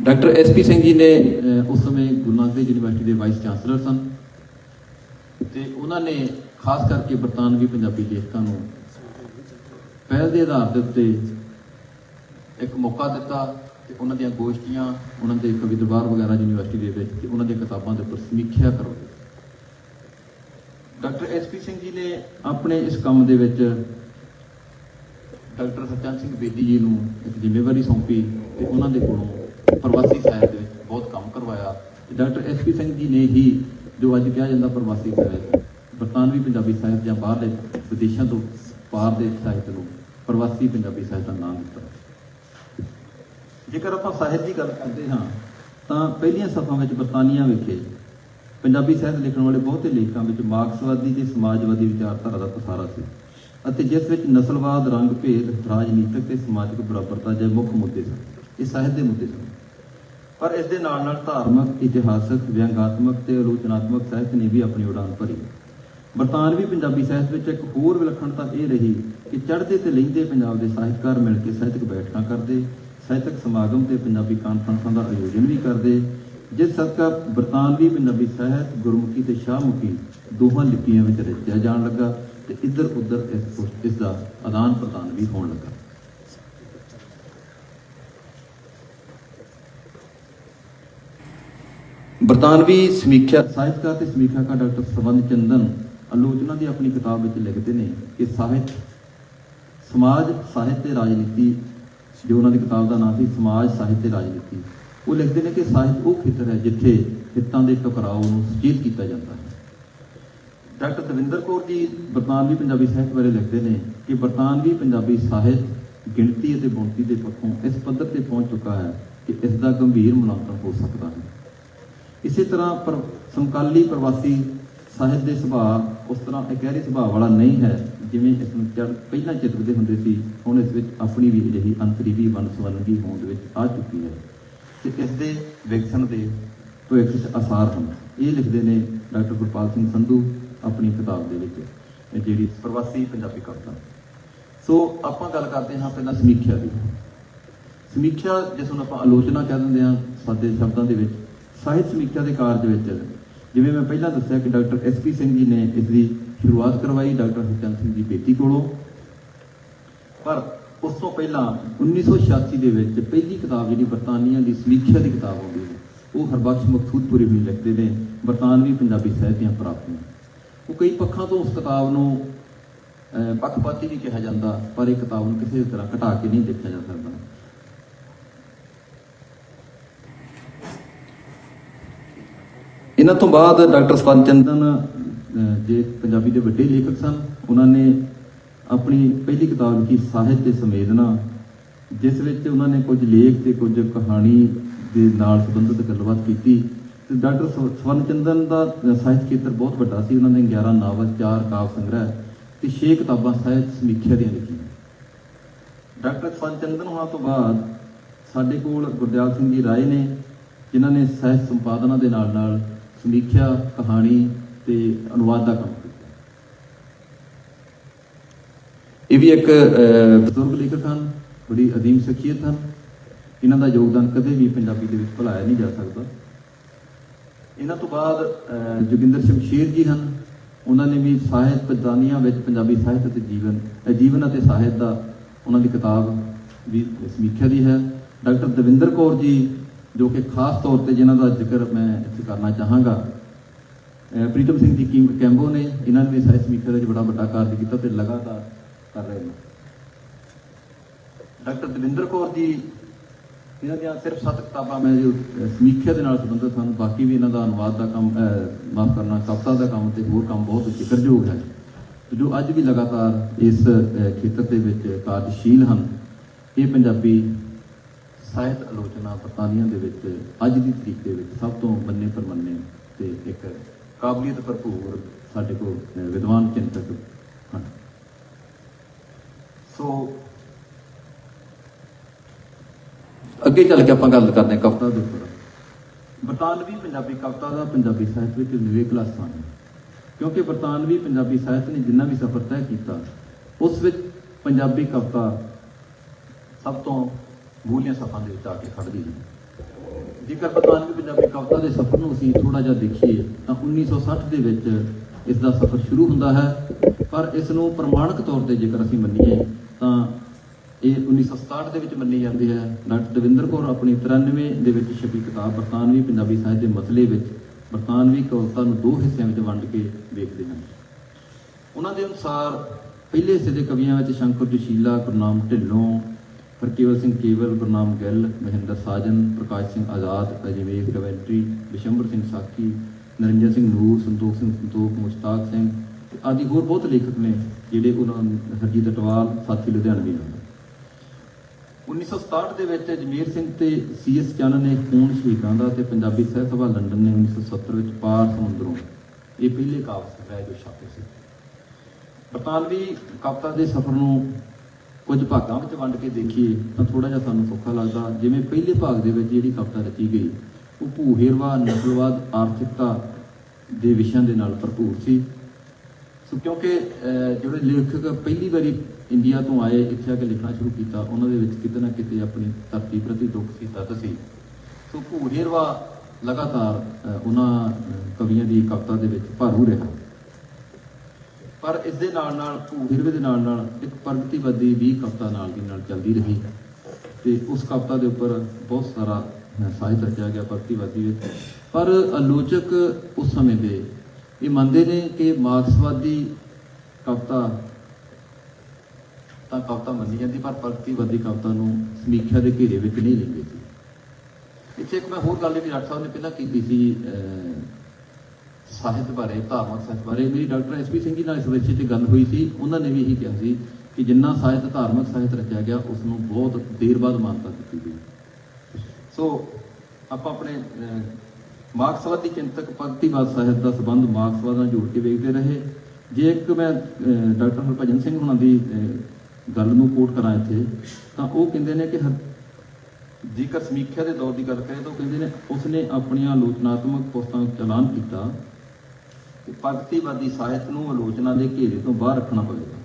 ਡਾਕਟਰ ਐਸਪੀ ਸਿੰਘ ਜੀ ਨੇ ਉਸ ਸਮੇਂ ਗੁਰੂ ਨਾਨਕ ਦੇਵ ਯੂਨੀਵਰਸਿਟੀ ਦੇ ਵਾਈਸ ਚਾਂਸਲਰ ਸਨ ਤੇ ਉਹਨਾਂ ਨੇ ਖਾਸ ਕਰਕੇ ਬਰਤਾਨਵੀ ਪੰਜਾਬੀ ਲੇਖਕਾਂ ਨੂੰ ਪਹਿਲ ਦੇ ਆਧਾਰ ਦੇ ਉੱਤੇ ਇੱਕ ਮੌਕਾ ਦਿੱਤਾ ਤੇ ਉਹਨਾਂ ਦੀਆਂ ਗੋਸ਼ਟੀਆਂ, ਉਹਨਾਂ ਦੇ ਕਵੀ ਦਰਬਾਰ ਵਗੈਰਾ ਯੂਨੀਵਰਸਿਟੀ ਦੇ ਵਿੱਚ ਤੇ ਉਹਨਾਂ ਦੀਆਂ ਕਿਤਾਬਾਂ ਦੇ ਉੱਪਰ ਸਮੀਖਿਆ ਕਰੋ। ਡਾਕਟਰ ਐਸਪੀ ਸਿੰਘ ਜੀ ਨੇ ਆਪਣੇ ਇਸ ਕੰਮ ਦੇ ਵਿੱਚ ਡਾਕਟਰ ਸਤਿਆਨ ਸਿੰਘ ਬੇਦੀ ਜੀ ਨੂੰ ਇੱਕ ਜ਼ਿੰਮੇਵਾਰੀ ਸੌਂਪੀ ਤੇ ਉਹਨਾਂ ਦੇ ਕੋਲੋਂ ਪ੍ਰਵਾਸੀ ਸਾਹਿਤ ਦੇ ਵਿੱਚ ਬਹੁਤ ਕੰਮ ਕਰਵਾਇਆ। ਤੇ ਡਾਕਟਰ ਐਸਪੀ ਸਿੰਘ ਜੀ ਨੇ ਹੀ ਜੋ ਅੱਜ ਕਿਹਾ ਜਾਂਦਾ ਪ੍ਰਵਾਸੀ ਸਾਹਿਤ ਬਰਤਾਨਵੀ ਪੰਜਾਬੀ ਸਾਹਿਤ ਜਾਂ ਬਾਹਰਲੇ ਵਿਦੇਸ਼ਾਂ ਤੋਂ, ਬਾਹਰ ਦੇ ਸਾਹਿਤ ਨੂੰ ਪ੍ਰਵਾਸੀ ਪੰਜਾਬੀ ਸਾਹਿਤ ਦਾ ਨਾਮ ਦਿੱਤਾ। ਜੇਕਰ ਆਪਾਂ ਸਾਹਿਤ ਦੀ ਗੱਲ ਕਰਦੇ ਹਾਂ, ਤਾਂ ਪਹਿਲੀਆਂ ਸਫਾਂ ਵਿੱਚ ਬਰਤਾਨੀਆ ਵਿਖੇ ਪੰਜਾਬੀ ਸਾਹਿਤ ਲਿਖਣ ਵਾਲੇ ਬਹੁਤੇ ਲੇਖਕਾਂ ਵਿੱਚ ਮਾਰਕਸਵਾਦੀ ਤੇ ਸਮਾਜਵਾਦੀ ਵਿਚਾਰਧਾਰਾ ਦਾ ਪਸਾਰਾ ਸੀ ਅਤੇ ਜਿਸ ਵਿੱਚ ਨਸਲਵਾਦ ਰੰਗ ਭੇਦ ਰਾਜਨੀਤਿਕ ਤੇ ਸਮਾਜਿਕ ਬਰਾਬਰਤਾ ਜਿਹੇ ਮੁੱਖ ਮੁੱਦੇ ਸਨ। ਇਹ ਸਾਹਿਤ ਦੇ ਮੁੱਦੇ ਸਨ। ਪਰ ਇਸ ਦੇ ਨਾਲ ਨਾਲ ਧਾਰਮਿਕ, ਇਤਿਹਾਸਕ, ਵਿਅੰਗਾਤਮਕ ਤੇ ਆਲੋਚਨਾਤਮਕ ਸਾਹਿਤ ਨੇ ਵੀ ਆਪਣੀ ਉਡਾਨ ਭਰੀ। ਬਰਤਾਨਵੀ ਪੰਜਾਬੀ ਸਾਹਿਤ ਵਿੱਚ ਇੱਕ ਹੋਰ ਵਿਲੱਖਣਤਾ ਇਹ ਰਹੀ ਕਿ ਚੜ੍ਹਦੇ ਤੇ ਲਹਿੰਦੇ ਪੰਜਾਬ ਦੇ ਸਾਹਿਤਕਾਰ ਮਿਲ ਕੇ ਸਾਹਿਤਕ ਬੈਠਕਾਂ ਕਰਦੇ, ਸਾਹਿਤਕ ਸਮਾਗਮ ਤੇ ਪੰਜਾਬੀ ਕਾਨਫਰੰਸਾਂ ਦਾ ਆਯੋਜਨ ਵੀ ਕਰਦੇ, ਜਿਸ ਸਦਕਾ ਬਰਤਾਨਵੀ ਪੰਜਾਬੀ ਸਾਹਿਤ ਗੁਰਮੁਖੀ ਤੇ ਸ਼ਾਹਮੁਖੀ ਦੋਹਾਂ ਲਿਪੀਆਂ ਵਿੱਚ ਰਚਿਆ ਜਾਣ ਲੱਗਾ ਤੇ ਇੱਧਰ ਉੱਧਰ ਇਸ ਇਸ ਦਾ ਆਦਾਨ ਪ੍ਰਦਾਨ ਵੀ ਹੋਣ ਲੱਗਾ। ਬਰਤਾਨਵੀ ਸਮੀਖਿਆ, ਸਾਹਿਤਕਾਰ ਤੇ ਸਮੀਖਿਆਕਾਰ ਡਾਕਟਰ ਸਵੰਦ ਚੰਦਨ ਆਲੋਚਨਾ ਦੀ ਆਪਣੀ ਕਿਤਾਬ ਵਿੱਚ ਲਿਖਦੇ ਨੇ ਕਿ ਸਾਹਿਤ ਸਮਾਜ, ਸਾਹਿਤ ਤੇ ਰਾਜਨੀਤੀ, ਜੋ ਉਹਨਾਂ ਦੀ ਕਿਤਾਬ ਦਾ ਨਾਮ ਸੀ, ਸਮਾਜ, ਸਾਹਿਤ ਤੇ ਰਾਜਨੀਤੀ। ਉਹ ਲਿਖਦੇ ਨੇ ਕਿ ਸਾਹਿਤ ਉਹ ਖੇਤਰ ਹੈ ਜਿੱਥੇ ਹਿੱਤਾਂ ਦੇ ਟਕਰਾਓ ਨੂੰ ਸੁਚੇਤ ਕੀਤਾ ਜਾਂਦਾ ਹੈ। ਡਾਕਟਰ ਦਵਿੰਦਰ ਕੌਰ ਜੀ ਬਰਤਾਨਵੀ ਪੰਜਾਬੀ ਸਾਹਿਤ ਬਾਰੇ ਲਿਖਦੇ ਨੇ ਕਿ ਬਰਤਾਨਵੀ ਪੰਜਾਬੀ ਸਾਹਿਤ ਗਿਣਤੀ ਅਤੇ ਬੁਣਤੀ ਦੇ ਪੱਖੋਂ ਇਸ ਪੱਧਰ ਤੇ ਪਹੁੰਚ ਚੁੱਕਾ ਹੈ ਕਿ ਇਸ ਦਾ ਗੰਭੀਰ ਮੁਲਾਂਕਣ ਹੋ ਸਕਦਾ ਹੈ। ਇਸੇ ਤਰ੍ਹਾਂ ਪਰ ਸਮਕਾਲੀ ਪ੍ਰਵਾਸੀ ਸਾਹਿਤ ਦੇ ਸੁਭਾਅ ਉਸ ਤਰ੍ਹਾਂ ਇਕਹਿਰੇ ਸੁਭਾਅ ਵਾਲਾ ਨਹੀਂ ਹੈ ਜਿਵੇਂ ਇਸ ਨੂੰ ਚੜ੍ਹ ਪਹਿਲਾਂ ਚਿਤਰਦੇ ਹੁੰਦੇ ਸੀ, ਹੁਣ ਇਸ ਵਿੱਚ ਆਪਣੀ ਵੀ ਅਜਿਹੀ ਅੰਤਰੀਵੀ ਵੰਨਸਵੰਨਗੀ ਹੋਂਦ ਵਿੱਚ ਆ ਚੁੱਕੀ ਹੈ। ਤੇ ਇਸ ਦੇ ਵਿਕਸਣ ਦੇ ਭਵਿੱਖ ਵਿੱਚ ਆਸਾਰ ਹਨ ਇਹ ਲਿਖਦੇ ਨੇ ਡਾਕਟਰ ਗੁਰਪਾਲ ਸਿੰਘ ਸੰਧੂ ਆਪਣੀ ਕਿਤਾਬ ਦੇ ਵਿੱਚ ਜਿਹੜੀ ਪ੍ਰਵਾਸੀ ਪੰਜਾਬੀ ਕਵਿਤਾ। ਸੋ ਆਪਾਂ ਗੱਲ ਕਰਦੇ ਹਾਂ ਪਹਿਲਾਂ ਸਮੀਖਿਆ ਦੀ। ਸਮੀਖਿਆ, ਜਿਸ ਨੂੰ ਆਪਾਂ ਆਲੋਚਨਾ ਕਹਿ ਦਿੰਦੇ ਹਾਂ ਸਾਦੇ ਸ਼ਬਦਾਂ ਦੇ ਵਿੱਚ, ਸਾਹਿਤ ਸਮੀਖਿਆ ਦੇ ਕਾਰਜ ਵਿੱਚ ਜਿਵੇਂ ਮੈਂ ਪਹਿਲਾਂ ਦੱਸਿਆ ਕਿ ਡਾਕਟਰ ਐਸਪੀ ਸਿੰਘ ਜੀ ਨੇ ਇਸ ਦੀ ਸ਼ੁਰੂਆਤ ਕਰਵਾਈ ਡਾਕਟਰ ਹਰਚੰਦ ਸਿੰਘ ਜੀ ਬੇਦੀ ਕੋਲੋਂ। ਪਰ ਉਸ ਤੋਂ ਪਹਿਲਾਂ 1986 ਦੇ ਵਿੱਚ ਪਹਿਲੀ ਕਿਤਾਬ ਜਿਹੜੀ ਬਰਤਾਨੀਆ ਦੀ ਸਮੀਖਿਆ ਦੀ ਕਿਤਾਬ ਆਉਂਦੀ ਹੈ ਉਹ ਹਰਬਖਸ਼ ਮਕਸੂਦਪੁਰੀ ਵੀ ਲਿਖਦੇ ਨੇ ਬਰਤਾਨਵੀ ਪੰਜਾਬੀ ਸਾਹਿਤ ਦੀਆਂ ਪ੍ਰਾਪਤੀਆਂ ਉਹ ਕਈ ਪੱਖਾਂ ਤੋਂ ਉਸ ਕਿਤਾਬ ਨੂੰ ਅਹ, ਪੱਖਪਾਤੀ ਨਹੀਂ ਕਿਹਾ ਜਾਂਦਾ ਪਰ ਇਹ ਕਿਤਾਬ ਨੂੰ ਕਿਸੇ ਤਰ੍ਹਾਂ ਘਟਾ ਕੇ ਨਹੀਂ ਦੇਖਿਆ ਜਾ ਸਕਦਾ। ਇਹਨਾਂ ਤੋਂ ਬਾਅਦ ਡਾਕਟਰ ਸਵਰਨ ਚੰਦਨ ਜੇ ਪੰਜਾਬੀ ਦੇ ਵੱਡੇ ਲੇਖਕ ਸਨ, ਉਹਨਾਂ ਨੇ ਆਪਣੀ ਪਹਿਲੀ ਕਿਤਾਬ ਲਿਖੀ, ਸਾਹਿਤ ਤੇ ਸੰਵੇਦਨਾ, ਜਿਸ ਵਿੱਚ ਉਹਨਾਂ ਨੇ ਕੁਝ ਲੇਖ ਤੇ ਕੁਝ ਕਹਾਣੀ ਦੇ ਨਾਲ ਸੰਬੰਧਿਤ ਗੱਲਬਾਤ ਕੀਤੀ। ਤੇ ਡਾਕਟਰ ਸਵ- ਸਵਰਨ ਚੰਦਨ ਦਾ ਸਾਹਿਤ ਖੇਤਰ ਬਹੁਤ ਵੱਡਾ ਸੀ। ਉਹਨਾਂ ਨੇ 11 ਨਾਵਲ 4 ਕਾਵ ਸੰਗ੍ਰਹਿ ਤੇ 6 ਕਿਤਾਬਾਂ ਸਾਹਿਤ ਸਮੀਖਿਆ ਦੀਆਂ ਲਿਖੀਆਂ। ਡਾਕਟਰ ਸਵਰਨ ਚੰਦਨ ਹੋਣਾ ਤੋਂ ਬਾਅਦ ਸਾਡੇ ਕੋਲ ਗੁਰਦਿਆਲ ਸਿੰਘ ਜੀ ਰਾਏ ਨੇ, ਜਿਨ੍ਹਾਂ ਨੇ ਸਾਹਿਤ ਸੰਪਾਦਨਾ ਦੇ ਨਾਲ ਨਾਲ ਸਮੀਖਿਆ, ਕਹਾਣੀ ਤੇ ਅਨੁਵਾਦ ਦਾ ਕੰਮ ਕੀਤਾ। ਇਹ ਵੀ ਇੱਕ ਬਜ਼ੁਰਗ ਲੇਖਕ ਹਨ, ਬੜੀ ਅਦੀਮ ਸ਼ਖਸੀਅਤ ਹਨ। ਇਹਨਾਂ ਦਾ ਯੋਗਦਾਨ ਕਦੇ ਵੀ ਪੰਜਾਬੀ ਦੇ ਵਿੱਚ ਭੁਲਾਇਆ ਨਹੀਂ ਜਾ ਸਕਦਾ। ਇਹਨਾਂ ਤੋਂ ਬਾਅਦ ਜੋਗਿੰਦਰ ਸ਼ਮਸ਼ੀਰ ਜੀ ਹਨ। ਉਹਨਾਂ ਨੇ ਵੀ ਸਾਹਿਤ ਪਦਾਨੀਆਂ ਵਿੱਚ ਪੰਜਾਬੀ ਸਾਹਿਤ ਅਤੇ ਜੀਵਨ ਜੀਵਨ ਅਤੇ ਸਾਹਿਤ ਦਾ ਉਹਨਾਂ ਦੀ ਕਿਤਾਬ ਵੀ ਸਮੀਖਿਆ ਦੀ ਹੈ। ਡਾਕਟਰ ਦਵਿੰਦਰ ਕੌਰ ਜੀ, ਜੋ ਕਿ ਖਾਸ ਤੌਰ ਤੇ ਜਿਨ੍ਹਾਂ ਦਾ ਜ਼ਿਕਰ ਮੈਂ ਇੱਥੇ ਕਰਨਾ ਚਾਹਾਂਗਾ ਪ੍ਰੀਤਮ ਸਿੰਘ ਜੀ ਕੀ- ਕੈਂਬੋ ਨੇ ਇਹਨਾਂ ਨੇ ਵੀ ਸਾਹਿਤ ਸਮੀਖਿਆ ਦੇ ਵਿੱਚ ਬੜਾ ਵੱਡਾ ਕਾਰਜ ਕੀਤਾ ਤੇ ਲਗਾਤਾਰ ਕਰ ਰਹੇ ਨੇ। ਡਾਕਟਰ ਦਵਿੰਦਰ ਕੌਰ ਜੀ, ਇਹਨਾਂ ਦੀਆਂ ਸਿਰਫ ਸੱਤ ਕਿਤਾਬਾਂ ਮੈਂ ਜੋ ਸਮੀਖਿਆ ਦੇ ਨਾਲ ਸੰਬੰਧਿਤ ਹਨ, ਬਾਕੀ ਵੀ ਇਹਨਾਂ ਦਾ ਅਨੁਵਾਦ ਦਾ ਕੰਮ ਮਾਫ ਕਰਨਾ, ਕਵਿਤਾ ਦਾ ਕੰਮ ਤੇ ਹੋਰ ਕੰਮ ਬਹੁਤ ਜ਼ਿਕਰਯੋਗ ਹੈ ਜੋ ਅੱਜ ਵੀ ਲਗਾਤਾਰ ਇਸ ਖੇਤਰ ਦੇ ਵਿੱਚ ਕਾਰਜਸ਼ੀਲ ਹਨ, ਇਹ ਪੰਜਾਬੀ ਸਾਹਿਤ ਆਲੋਚਨਾ ਬਰਤਾਨੀਆਂ ਦੇ ਵਿੱਚ ਅੱਜ ਦੀ ਤਰੀਕ ਦੇ ਵਿੱਚ ਸਭ ਤੋਂ ਮੰਨੇ ਪਰਮੰਨੇ ਤੇ ਇੱਕ ਕਾਬਲੀਅਤ ਭਰਪੂਰ ਸਾਡੇ ਕੋਲ ਵਿਦਵਾਨ ਚਿੰਤਕ ਹਨ। ਸੋ ਅੱਗੇ ਚੱਲ ਕੇ ਆਪਾਂ ਗੱਲ ਕਰਦੇ ਹਾਂ ਕਵਿਤਾ ਦੇ ਉੱਪਰ। ਬਰਤਾਨਵੀ ਪੰਜਾਬੀ ਕਵਿਤਾ ਦਾ ਪੰਜਾਬੀ ਸਾਹਿਤ ਵਿੱਚ ਨਿਵੇਕਲਾ ਸਥਾਨ ਹੈ ਕਿਉਂਕਿ ਬਰਤਾਨਵੀ ਪੰਜਾਬੀ ਸਾਹਿਤ ਨੇ ਜਿੰਨਾ ਵੀ ਸਫ਼ਰ ਤੈਅ ਕੀਤਾ ਉਸ ਵਿੱਚ ਪੰਜਾਬੀ ਕਵਿਤਾ ਸਭ ਤੋਂ ਮੂਲੀਆਂ ਸਫਾਂ ਦੇ ਵਿੱਚ ਆ ਕੇ ਖੜਦੀ ਹੈ। ਜੇਕਰ ਬਰਤਾਨਵੀ ਪੰਜਾਬੀ ਕਵਿਤਾ ਦੇ ਸਫ਼ਰ ਨੂੰ ਅਸੀਂ ਥੋੜਾ ਜਿਹਾ ਦੇਖੀਏ, ਤਾਂ 1960 ਦੇ ਵਿੱਚ ਇਸ ਦਾ ਸਫ਼ਰ ਸ਼ੁਰੂ ਹੁੰਦਾ ਹੈ। ਪਰ ਇਸ ਨੂੰ ਪ੍ਰਮਾਣਿਕ ਤੌਰ ਤੇ ਜੇਕਰ ਅਸੀਂ ਮੰਨੀਏ, ਤਾਂ ਇਹ 1967 ਦੇ ਵਿੱਚ ਮੰਨੀ ਜਾਂਦੀ ਹੈ। ਡਾਕਟਰ ਦਵਿੰਦਰ ਕੌਰ ਆਪਣੀ 93 ਦੇ ਵਿੱਚ ਛਪੀ ਕਿਤਾਬ ਬਰਤਾਨਵੀ ਪੰਜਾਬੀ ਸਾਹਿਤ ਦੇ ਮਸਲੇ ਵਿੱਚ ਬਰਤਾਨਵੀ ਕਵਿਤਾ ਨੂੰ ਦੋ ਹਿੱਸਿਆਂ ਵਿੱਚ ਵੰਡ ਕੇ ਵੇਖਦੇ ਹਨ। ਉਹਨਾਂ ਦੇ ਅਨੁਸਾਰ, ਪਹਿਲੇ ਹਿੱਸੇ ਦੇ ਕਵੀਆਂ ਵਿੱਚ ਸ਼ੰਕਰ, ਜੋਸ਼ੀਲਾ, ਗੁਰਨਾਮ ਢਿੱਲੋਂ ਹਰਕੇਵਲ ਸਿੰਘ ਕੇਵਲ, ਗੁਰਨਾਮ ਗਿੱਲ, ਮਹਿੰਦਰ ਸਾਜਨ, ਪ੍ਰਕਾਸ਼ ਸਿੰਘ ਆਜ਼ਾਦ, ਅਜਮੇਰ ਕਵੈਂਟਰੀ, ਬਿਸ਼ੰਬਰ ਸਿੰਘ ਸਾਖੀ, ਨਰਿੰਦਰ ਸਿੰਘ ਨੂਰ, ਸੰਤੋਖ ਸਿੰਘ ਸੰਤੋਖ, ਮੁਸ਼ਤਾਕ ਸਿੰਘ ਆਦਿ ਹੋਰ ਬਹੁਤ ਲੇਖਕ ਨੇ ਜਿਹੜੇ ਉਹਨਾਂ ਹਰਜੀਤ ਅਟਵਾਲ, ਸਾਥੀ ਲੁਧਿਆਣਵੀ ਹਨ। 1967 ਦੇ ਵਿੱਚ ਜਮੀਰ ਸਿੰਘ ਤੇ ਸੀਐਸ ਚੰਨ ਨੇ ਖੂਨ ਸ਼ਹੀਦਾਂ ਦਾ ਤੇ ਪੰਜਾਬੀ ਸਾਹਿਤ ਸਭਾ ਲੰਡਨ ਨੇ 1970 ਵਿੱਚ ਪਾਰ ਸਮੁੰਦਰੋਂ ਇਹ ਪਹਿਲੇ ਕਾਵਿ ਸੰਗ੍ਰਹਿ ਜੋ ਛਾਪੇ ਸੀ। ਬਰਤਾਨਵੀ ਕਵਿਤਾ ਦੇ ਸਫ਼ਰ ਨੂੰ ਕੁਝ ਭਾਗਾਂ ਵਿੱਚ ਵੰਡ ਕੇ ਦੇਖੀਏ ਤਾਂ ਥੋੜਾ ਜਿਹਾ ਸਾਨੂੰ ਸੌਖਾ ਲੱਗਦਾ। ਜਿਵੇਂ ਪਹਿਲੇ ਭਾਗ ਦੇ ਵਿੱਚ ਜਿਹੜੀ ਕਵਿਤਾ ਰਚੀ ਗਈ, ਉਹ ਭੂਹੇਰਵਾ ਨਸਲਵਾਦ ਆਰਥਿਕਤਾ ਦੇ ਵਿਸ਼ਿਆਂ ਦੇ ਨਾਲ ਭਰਪੂਰ ਸੀ। ਸੋ ਕਿਉਂਕਿ ਜਿਹੜੇ ਲੇਖਕ ਪਹਿਲੀ ਵਾਰੀ ਇੰਡੀਆ ਤੋਂ ਆਏ, ਇੱਥੇ ਆ ਕੇ ਲਿਖਣਾ ਸ਼ੁਰੂ ਕੀਤਾ, ਉਹਨਾਂ ਦੇ ਵਿੱਚ ਕਿਤੇ ਨਾ ਕਿਤੇ ਆਪਣੀ ਧਰਤੀ ਪ੍ਰਤੀ ਦੁੱਖ ਸੀ, ਤਤ ਸੀ। ਸੋ ਭੂਹੇਰਵਾ ਲਗਾਤਾਰ ਉਹਨਾਂ ਕਵੀਆਂ ਦੀ ਕਵਿਤਾ ਦੇ ਵਿੱਚ ਭਾਰੂ ਰਿਹਾ। ਪਰ ਇਸ ਦੇ ਨਾਲ ਨਾਲ ਭੂਹਿਰਵੇ ਦੇ ਨਾਲ ਨਾਲ ਇੱਕ ਪ੍ਰਗਤੀਵਾਦੀ ਵੀ ਕਵਿਤਾ ਨਾਲ ਦੀ ਨਾਲ ਚੱਲਦੀ ਰਹੀ। ਤੇ ਉਸ ਕਵਿਤਾ ਦੇ ਉੱਪਰ ਬਹੁਤ ਸਾਰਾ ਸਾਹਿਤ ਰਚਿਆ ਗਿਆ ਪ੍ਰਗਤੀਵਾਦੀ ਵਿੱਚ। ਪਰ ਆਲੋਚਕ ਉਸ ਸਮੇਂ ਦੇ ਇਹ ਮੰਨਦੇ ਨੇ ਕਿ ਮਾਰਕਸਵਾਦੀ ਕਵਿਤਾ ਤਾਂ ਕਵਿਤਾ ਮੰਨੀ ਜਾਂਦੀ, ਪਰ ਪ੍ਰਗਤੀਵਾਦੀ ਕਵਿਤਾ ਨੂੰ ਸਮੀਖਿਆ ਦੇ ਘੇਰੇ ਵਿੱਚ ਨਹੀਂ ਲੈਂਦੇ ਸੀ ਇੱਥੇ ਇੱਕ ਮੈਂ ਹੋਰ ਗੱਲ ਵੀ ਡਾਕਟਰ ਸਾਹਿਬ ਨੇ ਪਹਿਲਾਂ ਕੀਤੀ ਸੀ ਸਾਹਿਤ ਬਾਰੇ ਧਾਰਮਿਕ ਸਾਹਿਤ ਬਾਰੇ। ਮੇਰੀ ਡਾਕਟਰ ਐਸਪੀ ਸਿੰਘ ਜੀ ਨਾਲ ਇਸ ਵਿਸ਼ੇ ਤੇ ਗੱਲ ਹੋਈ ਸੀ। ਉਹਨਾਂ ਨੇ ਵੀ ਇਹੀ ਕਿਹਾ ਸੀ ਕਿ ਜਿੰਨਾ ਸਾਹਿਤ ਧਾਰਮਿਕ ਸਾਹਿਤ ਰਚਿਆ ਗਿਆ ਉਸ ਨੂੰ ਬਹੁਤ ਦੇਰ ਬਾਅਦ ਮਾਨਤਾ ਦਿੱਤੀ ਗਈ। ਸੋ ਆਪਾਂ ਆਪਣੇ ਅਹ, ਮਾਰਕਸਵਾਦੀ ਚਿੰਤਕ ਭਗਤੀਵਾਦ ਸਾਹਿਤ ਦਾ ਸੰਬੰਧ ਮਾਰਕਸਵਾਦ ਨਾਲ ਜੋੜ ਕੇ ਵੇਖਦੇ ਰਹੇ। ਜੇ ਇੱਕ ਮੈਂ ਡਾਕਟਰ ਹਰਭਜਨ ਸਿੰਘ ਹੁਣਾਂ ਦੀ ਗੱਲ ਨੂੰ ਕੋਟ ਕਰਾਂ ਇੱਥੇ ਤਾਂ ਉਹ ਕਹਿੰਦੇ ਨੇ ਕਿ ਹਰ ਜੇਕਰ ਸਮੀਖਿਆ ਦੇ ਦੌਰ ਦੀ ਗੱਲ ਕਰੇ ਤਾਂ ਉਹ ਕਹਿੰਦੇ ਨੇ ਉਸਨੇ ਆਪਣੀਆਂ ਆਲੋਚਨਾਤਮਕ ਪੁਸਤਾਂ ਚਲਾਨ ਕੀਤਾ। ਕਿ ਭਗਤੀਵਾਦੀ ਸਾਹਿਤ ਨੂੰ ਆਲੋਚਨਾ ਦੇ ਘੇਰੇ ਤੋਂ ਬਾਹਰ ਰੱਖਣਾ ਪਵੇਗਾ।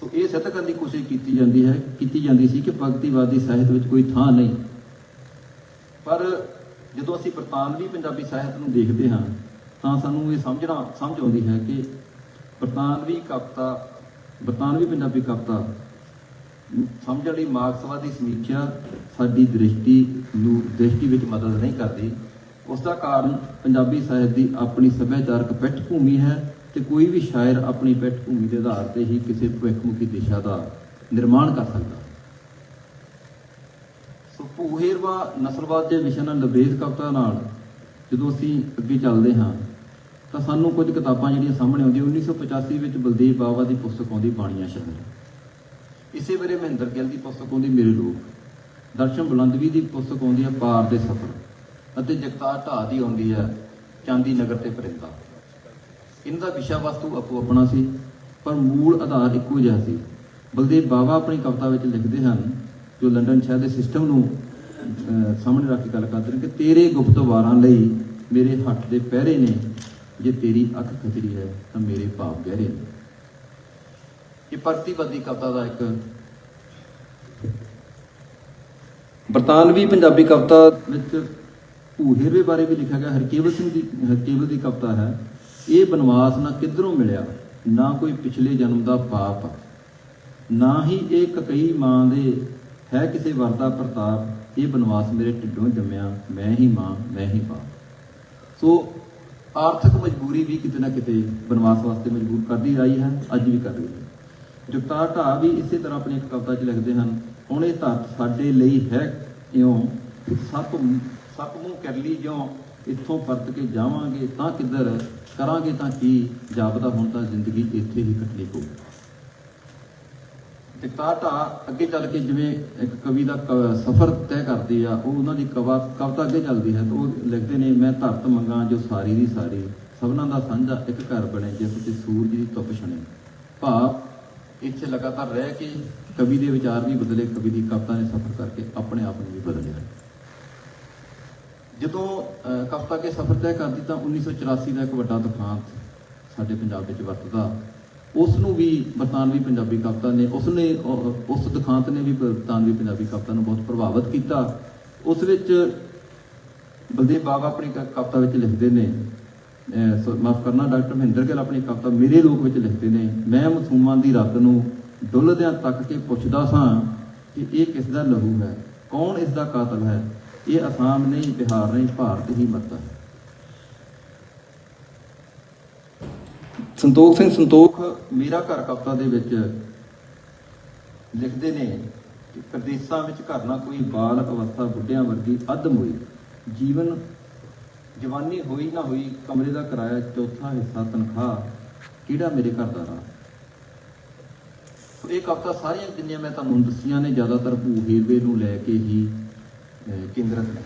ਸੋ ਇਹ ਸਿੱਧ ਕਰਨ ਦੀ ਕੋਸ਼ਿਸ਼ ਕੀਤੀ ਜਾਂਦੀ ਹੈ, ਕੀਤੀ ਜਾਂਦੀ ਸੀ ਕਿ ਭਗਤੀਵਾਦੀ ਸਾਹਿਤ ਵਿੱਚ ਕੋਈ ਥਾਂ ਨਹੀਂ। ਪਰ ਜਦੋਂ ਅਸੀਂ ਬਰਤਾਨਵੀ ਪੰਜਾਬੀ ਸਾਹਿਤ ਨੂੰ ਦੇਖਦੇ ਹਾਂ, ਤਾਂ ਸਾਨੂੰ ਇਹ ਸਮਝਣਾ, ਸਮਝ ਆਉਂਦੀ ਹੈ ਕਿ ਬਰਤਾਨਵੀ ਕਵਿਤਾ, ਬਰਤਾਨਵੀ ਪੰਜਾਬੀ ਕਵਿਤਾ ਸਮਝਣ ਲਈ ਮਾਰਕਸਵਾਦੀ ਸਮੀਖਿਆ ਸਾਡੀ ਦ੍ਰਿਸ਼ਟੀ ਨੂੰ, ਦ੍ਰਿਸ਼ਟੀ ਵਿੱਚ ਮਦਦ ਨਹੀਂ ਕਰਦੀ। ਉਸ ਦਾ ਕਾਰਨ ਪੰਜਾਬੀ ਸਾਹਿਤ ਦੀ ਆਪਣੀ ਸੱਭਿਆਚਾਰਕ ਪਿੱਠ ਭੂਮੀ ਹੈ ਤੇ ਕੋਈ ਵੀ ਸ਼ਾਇਰ ਆਪਣੀ ਪਿੱਠ ਭੂਮੀ ਦੇ ਆਧਾਰ ਤੇ ਹੀ ਕਿਸੇ ਭਵਿੱਖਮੁਖੀ ਦਿਸ਼ਾ ਦਾ ਨਿਰਮਾਣ ਕਰ ਸਕਦਾ। ਸੋ ਭੂਹੇਰਵਾ ਨਸਲਵਾਦ ਦੇ ਵਿਸ਼ੇ ਨਾਲ ਲਬਰੇਜ਼ ਕਵਿਤਾ ਨਾਲ ਜਦੋਂ ਅਸੀਂ ਅੱਗੇ ਚੱਲਦੇ ਹਾਂ, ਤਾਂ ਸਾਨੂੰ ਕੁਝ ਕਿਤਾਬਾਂ ਜਿਹੜੀਆਂ ਸਾਹਮਣੇ ਆਉਂਦੀਆਂ 1985 ਵਿੱਚ ਬਲਦੇਵ ਬਾਵਾ ਦੀ ਪੁਸਤਕ ਆਉਂਦੀ, ਬਾਣੀਆਂ ਸ਼ਹਿਰ ਇਸੇ ਵੇਲੇ ਮਹਿੰਦਰ ਗਿੱਲ ਦੀ ਪੁਸਤਕ ਆਉਂਦੀ, ਮੇਰੇ ਲੋਕ। ਦਰਸ਼ਨ ਬੁਲੰਦਵੀ ਦੀ ਪੁਸਤਕ ਆਉਂਦੀ ਹੈ ਪਾਰ ਦੇ ਸਫ਼ਰ। ਅਤੇ ਜਗਤਾਰ ਢਾਹ ਦੀ ਆਉਂਦੀ ਹੈ, ਚਾਂਦੀ ਨਗਰ ਤੇ ਪਰਿੰਦਾ। ਇਹਨਾਂ ਦਾ ਵਿਸ਼ਾ ਵਸਤੂ ਆਪੋ ਆਪਣਾ ਸੀ, ਪਰ ਮੂਲ ਆਧਾਰ ਇੱਕੋ ਜਿਹਾ ਸੀ। ਬਲਦੇਵ ਬਾਵਾ ਆਪਣੀ ਕਵਿਤਾ ਵਿੱਚ ਲਿਖਦੇ ਹਨ, ਜੋ ਲੰਡਨ ਸ਼ਹਿਰ ਦੇ ਸਿਸਟਮ ਨੂੰ ਸਾਹਮਣੇ ਰੱਖ ਕੇ ਗੱਲ ਕਰਦੇ ਨੇ ਕਿ ਤੇਰੇ ਗੁਪਤ ਵਾਰਾਂ ਲਈ ਮੇਰੇ ਹੱਥ ਦੇ ਪਹਿਰੇ ਨੇ, ਜੇ ਤੇਰੀ ਅੱਖ ਖਤਰੀ ਹੈ, ਤਾਂ ਮੇਰੇ ਭਾਵ ਗਹਿਰੇ ਨੇ। ਇਹ ਪ੍ਰਤੀਵਾਦੀ ਕਵਿਤਾ ਦਾ ਇੱਕ ਬਰਤਾਨਵੀ ਪੰਜਾਬੀ ਕਵਿਤਾ ਵਿੱਚ ਭੂਹੇਰਵੇ ਬਾਰੇ ਵੀ ਲਿਖਿਆ ਗਿਆ ਹਰਕੇਵਲ ਸਿੰਘ ਦੀ ਹਰਕੇਵਲ ਦੀ ਕਵਿਤਾ ਹੈ, ਇਹ ਬਨਵਾਸ ਨਾ ਕਿੱਧਰੋਂ ਮਿਲਿਆ, ਨਾ ਕੋਈ ਪਿਛਲੇ ਜਨਮ ਦਾ ਪਾਪ, ਨਾ ਹੀ ਇਹ ਕਕਈ ਮਾਂ ਦੇ ਹੈ ਕਿਸੇ ਵਰਦਾ ਪ੍ਰਤਾਪ, ਇਹ ਬਨਵਾਸ ਮੇਰੇ ਢਿੱਡੋਂ ਜੰਮਿਆ, ਮੈਂ ਹੀ ਮਾਂ, ਮੈਂ ਹੀ ਬਾਪ। ਸੋ ਆਰਥਿਕ ਮਜਬੂਰੀ ਵੀ ਕਿਤੇ ਨਾ ਕਿਤੇ ਬਨਵਾਸ ਵਾਸਤੇ ਮਜਬੂਰ ਕਰਦੀ ਰਹੀ ਹੈ, ਅੱਜ ਵੀ ਕਰ ਰਹੀ ਹੈ। ਜਗਤਾਰ ਢਾ ਵੀ ਇਸੇ ਤਰ੍ਹਾਂ ਆਪਣੀ ਇੱਕ ਕਵਿਤਾ 'ਚ ਲਿਖਦੇ ਹਨ, ਹੁਣ ਧਰਤ ਸਾਡੇ ਲਈ ਹੈ ਇਉਂ ਸਭ ਸੱਪ ਮੂੰਹ ਕਰ ਲਈ, ਜਿਉਂ ਇੱਥੋਂ ਪਰਤ ਕੇ ਜਾਵਾਂਗੇ, ਤਾਂ ਕਿੱਧਰ ਕਰਾਂਗੇ ਤਾਂ ਕੀ? ਜਾਪਦਾ ਹੁਣ ਤਾਂ ਜ਼ਿੰਦਗੀ ਇੱਥੇ ਹੀ ਕੱਟਣੀ ਪਊ ਜਗਤਾਰ ਢਾ ਅੱਗੇ ਚੱਲ ਕੇ ਜਿਵੇਂ ਇੱਕ ਕਵੀ ਦਾ ਸਫ਼ਰ ਤੈਅ ਕਰਦੇ ਆ, ਉਹ ਉਹਨਾਂ ਦੀ ਕਵਾ, ਕਵਿਤਾ ਅੱਗੇ ਚੱਲਦੀ ਹੈ, ਤਾਂ ਉਹ ਲਿਖਦੇ ਨੇ, ਮੈਂ ਧਰਤ ਮੰਗਾ ਜੋ ਸਾਰੀ ਦੀ ਸਾਰੀ, ਸਭਨਾਂ ਦਾ ਸਾਂਝਾ ਇੱਕ ਘਰ ਬਣੇ, ਜਿਸ ਤੇ ਸੂਰਜ ਦੀ ਤਪ ਛਣੇ। ਭਾਵ ਇੱਥੇ ਲਗਾਤਾਰ ਰਹਿ ਕੇ ਕਵੀ ਦੇ ਵਿਚਾਰ ਵੀ ਬਦਲੇ, ਕਵੀ ਦੀ ਕਵਿਤਾ ਨੇ ਸਫ਼ਰ ਕਰਕੇ ਆਪਣੇ ਆਪ ਨੂੰ ਵੀ ਬਦਲਿਆ। ਜਦੋਂ ਅਹ, ਕਵਿਤਾ ਕੇ ਸਫ਼ਰ ਤੈਅ ਕਰਦੀ ਤਾਂ 1984 ਦਾ ਇੱਕ ਵੱਡਾ ਦੁਖਾਂਤ ਸਾਡੇ ਪੰਜਾਬ ਵਿੱਚ ਵਰਤਦਾ। ਉਸ ਨੂੰ ਵੀ ਬਰਤਾਨਵੀ ਪੰਜਾਬੀ ਕਵਿਤਾ ਨੇ ਉਸ ਨੇ ਉਸ ਦੁਖਾਂਤ ਨੇ ਵੀ ਬਰਤਾਨਵੀ ਪੰਜਾਬੀ ਕਵਿਤਾ ਨੂੰ ਬਹੁਤ ਪ੍ਰਭਾਵਿਤ ਕੀਤਾ। ਉਸ ਵਿੱਚ ਬਲਦੇਵ ਬਾਵਾ ਆਪਣੀ ਕ- ਕਵਿਤਾ ਵਿੱਚ ਲਿਖਦੇ ਨੇ ਮਾਫ ਕਰਨਾ ਡਾਕਟਰ ਮਹਿੰਦਰ ਗਿੱਲ ਆਪਣੀ ਕਵਿਤਾ ਮੇਰੇ ਲੋਕ ਵਿੱਚ ਲਿਖਦੇ ਨੇ ਮੈਂ ਮਸੂਮਾਂ ਦੀ ਰਾਤ ਨੂੰ ਡੁੱਲਦਿਆਂ ਤੱਕ ਕੇ ਪੁੱਛਦਾ ਸਾਂ ਕਿ ਇਹ ਕਿਸ ਦਾ ਲਹੂ ਹੈ? ਕੌਣ ਇਸ ਦਾ ਕਾਤਲ ਹੈ? ਇਹ ਅਸਾਮ ਨਹੀਂ, ਬਿਹਾਰ ਨਹੀਂ, ਭਾਰਤ ਹੀ ਮਰਦਾ ਹੈ। ਸੰਤੋਖ ਸਿੰਘ ਸੰਤੋਖ ਮੇਰਾ ਘਰ ਕਵਿਤਾ ਦੇ ਵਿੱਚ ਲਿਖਦੇ ਨੇ ਕਿ ਪ੍ਰਦੇਸ਼ਾਂ ਵਿੱਚ ਘਰ ਨਾ ਕੋਈ ਬਾਲ ਅਵਸਥਾ ਬੁੱਢਿਆਂ ਵਰਗੀ ਅੱਧ ਹੋਈ ਜੀਵਨ ਜਵਾਨੀ ਹੋਈ ਨਾ ਹੋਈ, ਕਮਰੇ ਦਾ ਕਿਰਾਇਆ ਚੌਥਾ ਹਿੱਸਾ ਤਨਖਾਹ। ਕਿਹੜਾ ਮੇਰੇ ਘਰ ਦਾ ਰਾਹ? ਇਹ ਕਵਿਤਾ ਸਾਰੀਆਂ ਜਿੰਨੀਆਂ ਮੈਂ ਤੁਹਾਨੂੰ ਦੱਸੀਆਂ ਨੇ, ਜ਼ਿਆਦਾਤਰ ਭੂਹੇਰਵੇ ਨੂੰ ਲੈ ਕੇ ਹੀ ਕੇਂਦਰਿਤ ਨੇ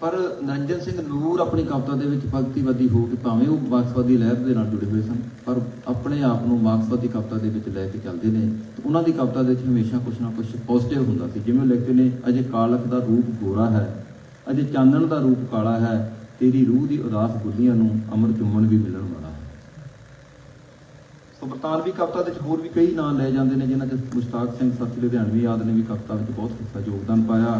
ਪਰ ਨਰਿੰਜਨ ਸਿੰਘ ਨੂਰ ਆਪਣੀ ਕਵਿਤਾ ਦੇ ਵਿੱਚ ਭਗਤੀਵਾਦੀ ਹੋ ਕੇ ਭਾਵੇਂ ਉਹ ਮਾਰਕਸਵਾਦੀ ਲਹਿਰ ਦੇ ਨਾਲ ਜੁੜੇ ਹੋਏ ਸਨ, ਪਰ ਆਪਣੇ ਆਪ ਨੂੰ ਮਾਰਕਸਵਾਦੀ ਕਵਿਤਾ ਦੇ ਵਿੱਚ ਲੈ ਕੇ ਚੱਲਦੇ ਨੇ। ਉਹਨਾਂ ਦੀ ਕਵਿਤਾ ਦੇ ਵਿੱਚ ਹਮੇਸ਼ਾ ਕੁਝ ਨਾ ਕੁਝ ਪੋਜ਼ਿਟਿਵ ਹੁੰਦਾ ਸੀ, ਜਿਵੇਂ ਉਹ ਲਿਖਦੇ ਨੇ, ਅਜੇ ਕਾਲਖ ਦਾ ਰੂਪ ਗੋਰਾ ਹੈ, ਅਜੇ ਚਾਨਣ ਦਾ ਰੂਪ ਕਾਲਾ ਹੈ, ਤੇਰੀ ਰੂਹ ਦੀ ਉਦਾਸ ਗੁੱਲੀਆਂ ਨੂੰ ਅਮਰ ਚੁੰਮਣ ਵੀ ਮਿਲਣ ਵਾਲਾ ਸੋ ਬਰਤਾਨਵੀ ਕਵਿਤਾ ਦੇ ਵਿੱਚ ਹੋਰ ਵੀ ਕਈ ਨਾਂ ਲਏ ਜਾਂਦੇ ਨੇ, ਜਿਨ੍ਹਾਂ 'ਚ ਮੁਸ਼ਤਾਕ ਸਿੰਘ ਸੱਤ ਲੁਧਿਆਣਵੀ ਆਦਿ ਨੇ ਵੀ ਕਵਿਤਾ ਵਿੱਚ ਬਹੁਤ ਹਿੱਸਾ ਯੋਗਦਾਨ ਪਾਇਆ।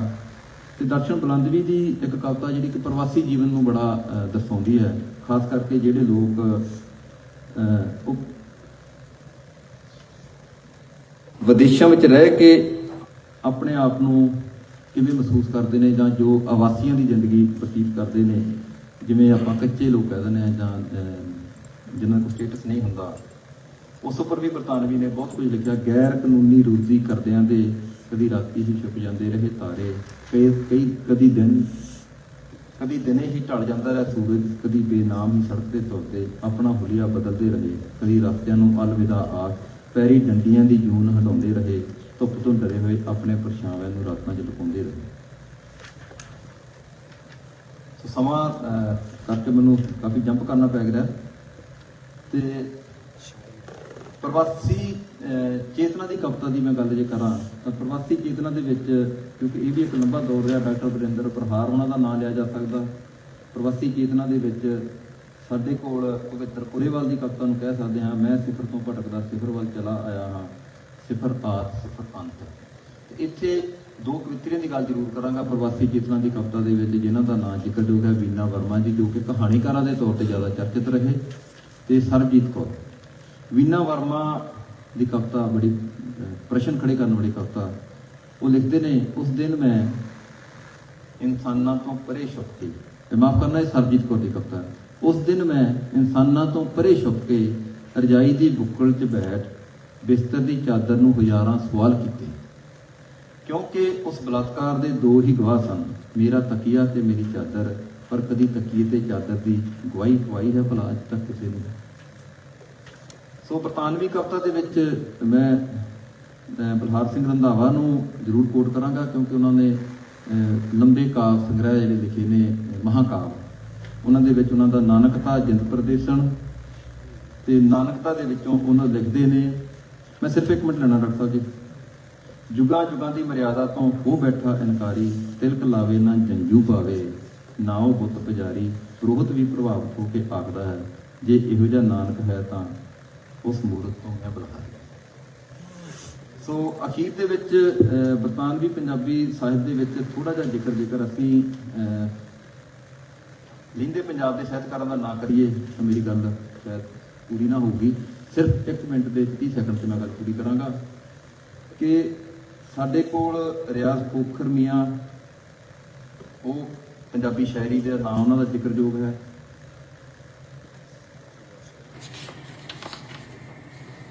ਤੇ ਦਰਸ਼ਨ ਬੁਲੰਦਵੀ ਦੀ ਇੱਕ ਕਵਿਤਾ ਜਿਹੜੀ ਕਿ ਪ੍ਰਵਾਸੀ ਜੀਵਨ ਨੂੰ ਬੜਾ ਦਰਸਾਉਂਦੀ ਹੈ। ਖਾਸ ਕਰਕੇ ਜਿਹੜੇ ਲੋਕ ਉਹ ਵਿਦੇਸ਼ਾਂ ਵਿੱਚ ਰਹਿ ਕੇ ਆਪਣੇ ਆਪ ਨੂੰ ਕਿਵੇਂ ਮਹਿਸੂਸ ਕਰਦੇ ਨੇ ਜਾਂ ਜੋ ਆਵਾਸੀਆਂ ਦੀ ਜ਼ਿੰਦਗੀ ਬਤੀਤ ਕਰਦੇ ਨੇ, ਜਿਵੇਂ ਆਪਾਂ ਕੱਚੇ ਲੋਕ ਕਹਿ ਦਿੰਦੇ ਆ ਜਾਂ ਜਿਨ੍ਹਾਂ ਕੋਲ ਸਟੇਟਸ ਨਹੀਂ ਹੁੰਦਾ। ਉਸ ਉੱਪਰ ਵੀ ਬਰਤਾਨਵੀ ਨੇ ਬਹੁਤ ਕੁਝ ਲਿਖਿਆ। ਗੈਰ ਕਾਨੂੰਨੀ ਰੂਜ਼ੀ ਕਰਦਿਆਂ ਦੇ ਕਦੀ ਰਾਤੀ ਹੀ ਛੁਪ ਜਾਂਦੇ ਰਹੇ ਤਾਰੇ ਕਈ ਕਈ ਕਦੀ ਦਿਨ, ਕਦੀ ਦਿਨੇ ਹੀ ਢਲ ਜਾਂਦਾ ਰਿਹਾ ਸੂਰਜ, ਕਦੀ ਬੇਨਾਮ ਹੀ ਸੜਕ ਤੇ ਤੁਰਦੇ ਆਪਣਾ ਹੁਲੀਆ ਬਦਲਦੇ ਰਹੇ, ਕਦੀ ਰਸਤਿਆਂ ਨੂੰ ਅਲਵਿਦਾ ਆਖ, ਪੈਰੀ ਡੰਡੀਆਂ ਦੀ ਜੂਨ ਹਟਾਉਂਦੇ ਰਹੇ, ਧੁੱਪ ਤੋਂ ਡਰੇ ਹੋਏ ਆਪਣੇ ਪਰਛਾਵਿਆਂ ਨੂੰ ਰਾਤਾਂ 'ਚ ਲੁਕਾਉਂਦੇ ਰਹੇ। ਸੋ ਸਮਾਂ ਕਰਕੇ ਮੈਨੂੰ ਕਾਫੀ ਜੰਪ ਕਰਨਾ ਪੈ ਗਿਆ। ਤੇ ਪ੍ਰਵਾਸੀ ਚੇਤਨਾ ਦੀ ਕਵਿਤਾ ਦੀ ਮੈਂ ਗੱਲ ਜੇ ਕਰਾਂ, ਤਾਂ ਪ੍ਰਵਾਸੀ ਚੇਤਨਾ ਦੇ ਵਿੱਚ, ਕਿਉਂਕਿ ਇਹ ਵੀ ਇੱਕ ਲੰਬਾ ਦੌਰ ਰਿਹਾ, ਡਾਕਟਰ ਵਰਿੰਦਰ ਪ੍ਰਹਾਰ, ਉਹਨਾਂ ਦਾ ਨਾਮ ਲਿਆ ਜਾ ਸਕਦਾ। ਪ੍ਰਵਾਸੀ ਚੇਤਨਾ ਦੇ ਵਿੱਚ ਸਾਡੇ ਕੋਲ ਪਵਿੱਤਰ ਪੁਰੇਵਾਲ ਦੀ ਕਵਿਤਾ ਨੂੰ ਕਹਿ ਸਕਦੇ ਹਾਂ, ਮੈਂ ਸਿਫਰ ਤੋਂ ਭਟਕਦਾ ਸਿਫਰ ਵੱਲ ਚਲਾ ਆਇਆ ਹਾਂ ਸਿਫਰ ਆਦ ਸਿਫਰ ਅੰਤ ਤੇ ਇੱਥੇ ਦੋ ਕਵਿਤਰੀਆਂ ਦੀ ਗੱਲ ਜ਼ਰੂਰ ਕਰਾਂਗਾ, ਪ੍ਰਵਾਸੀ ਚੇਤਨਾ ਦੀ ਕਵਿਤਾ ਦੇ ਵਿੱਚ, ਜਿਨ੍ਹਾਂ ਦਾ ਨਾਮ ਜ਼ਿਕਰਯੋਗ ਹੈ ਵੀਨਾ ਵਰਮਾ ਜੀ, ਜੋ ਕਿ ਕਹਾਣੀਕਾਰਾਂ ਦੇ ਤੌਰ ਤੇ ਜ਼ਿਆਦਾ ਚਰਚਿਤ ਰਹੇ, ਤੇ ਸਰਬਜੀਤ ਕੌਰ। ਵੀਨਾ ਵਰਮਾ ਦੀ ਕਵਿਤਾ ਬੜੀ, ਪ੍ਰਸ਼ਨ ਖੜੇ ਕਰਨ ਵਾਲੀ ਕਵਿਤਾ, ਉਹ ਲਿਖਦੇ ਨੇ, ਉਸ ਦਿਨ ਮੈਂ ਇਨਸਾਨਾਂ ਤੋਂ ਪਰੇ ਛੁਪ ਕੇ, ਤੇ ਮਾਫ ਕਰਨਾ, ਇਹ ਸਰਬਜੀਤ ਕੌਰ ਦੀ ਕਵਿਤਾ ਉਸ ਦਿਨ ਮੈਂ ਇਨਸਾਨਾਂ ਤੋਂ ਪਰੇ ਛੁਪ ਕੇ ਰਜਾਈ ਦੀ ਬੁੱਕਲ 'ਚ ਬੈਠ ਬਿਸਤਰ ਦੀ ਚਾਦਰ ਨੂੰ ਹਜ਼ਾਰਾਂ ਸਵਾਲ ਕੀਤੇ। ਕਿਉਂਕਿ ਉਸ ਬਲਾਤਕਾਰ ਦੇ ਦੋ ਹੀ ਗਵਾਹ ਸਨ, ਮੇਰਾ ਤਕੀਆ ਤੇ ਮੇਰੀ ਚਾਦਰ ਪਰ ਕਦੀ ਤਕੀਏ ਤੇ ਚਾਦਰ ਦੀ ਗਵਾਹੀ ਪਵਾਈ ਹੈ ਭਲਾ ਅੱਜ ਤੱਕ ਕਿਸੇ ਨੇ। ਸੋ ਬਰਤਾਨਵੀ ਕਵਿਤਾ ਦੇ ਵਿੱਚ ਮੈਂ ਅਹ, ਬਲਹਾਰ ਸਿੰਘ ਰੰਧਾਵਾ ਨੂੰ ਜ਼ਰੂਰ ਕੋਟ ਕਰਾਂਗਾ ਕਿਉਂਕਿ ਉਹਨਾਂ ਨੇ ਲੰਬੇ ਕਾਵ ਸੰਗ੍ਰਹਿ ਜਿਹੜੇ ਲਿਖੇ ਨੇ ਮਹਾਕਾਵ। ਉਹਨਾਂ ਦੇ ਵਿੱਚ ਉਹਨਾਂ ਦਾ ਨਾਨਕਤਾ ਜਿੰਦ ਪ੍ਰਦੇਸ਼ਣ ਤੇ ਨਾਨਕਤਾ ਦੇ ਵਿੱਚੋਂ ਉਹਨਾਂ ਲਿਖਦੇ ਨੇ। ਮੈਂ ਸਿਰਫ ਇੱਕ ਮਿੰਟ ਲੈਣਾ ਡਾਕਟਰ ਜੀ। ਜੁਗਾਂ ਜੁਗਾਂ ਦੀ ਮਰਿਆਦਾ ਤੋਂ ਹੋ ਬੈਠਾ ਇਨਕਾਰੀ ਤਿਲਕ ਲਾਵੇ ਨਾ ਜੰਜੂ ਪਾਵੇ ਨਾ ਉਹ ਬੁੱਤ ਪੁਜਾਰੀ ਪ੍ਰੋਹਤ ਵੀ ਪ੍ਰਭਾਵਿਤ ਹੋ ਕੇ ਆਖਦਾ ਹੈ ਜੇ ਇਹੋ ਜਿਹਾ ਨਾਨਕ ਹੈ ਤਾਂ ਉਸ ਮੂਰਤ ਤੋਂ ਮੈਂ ਬੁਲਾ ਸੋ ਅਖੀਰ ਦੇ ਵਿੱਚ ਅਹ, ਬਰਤਾਨਵੀ ਪੰਜਾਬੀ ਸਾਹਿਤ ਦੇ ਵਿੱਚ ਥੋੜਾ ਜਿਹਾ ਜ਼ਿਕਰ ਜ਼ਿਕਰ ਅਸੀਂ ਅਹ, ਲਿੰਦੇ ਪੰਜਾਬ ਦੇ ਸਾਹਿਤਕਾਰਾਂ ਦਾ ਨਾਂ ਕਰੀਏ ਤਾਂ ਮੇਰੀ ਗੱਲ ਸ਼ਾਇਦ ਪੂਰੀ ਨਾ ਹੋਊਗੀ। ਸਿਰਫ 1 ਮਿੰਟ ਦੇ 30 ਸੈਕਿੰਡ 'ਚ ਮੈਂ ਗੱਲ ਪੂਰੀ ਕਰਾਂਗਾ ਕਿ ਸਾਡੇ ਕੋਲ ਰਿਆਜ਼ ਖੋਖਰ ਮੀਆਂ ਉਹ ਪੰਜਾਬੀ ਸ਼ਾਇਰੀ ਦੇ ਨਾਂ ਉਹਨਾਂ ਦਾ ਜ਼ਿਕਰਯੋਗ ਹੈ।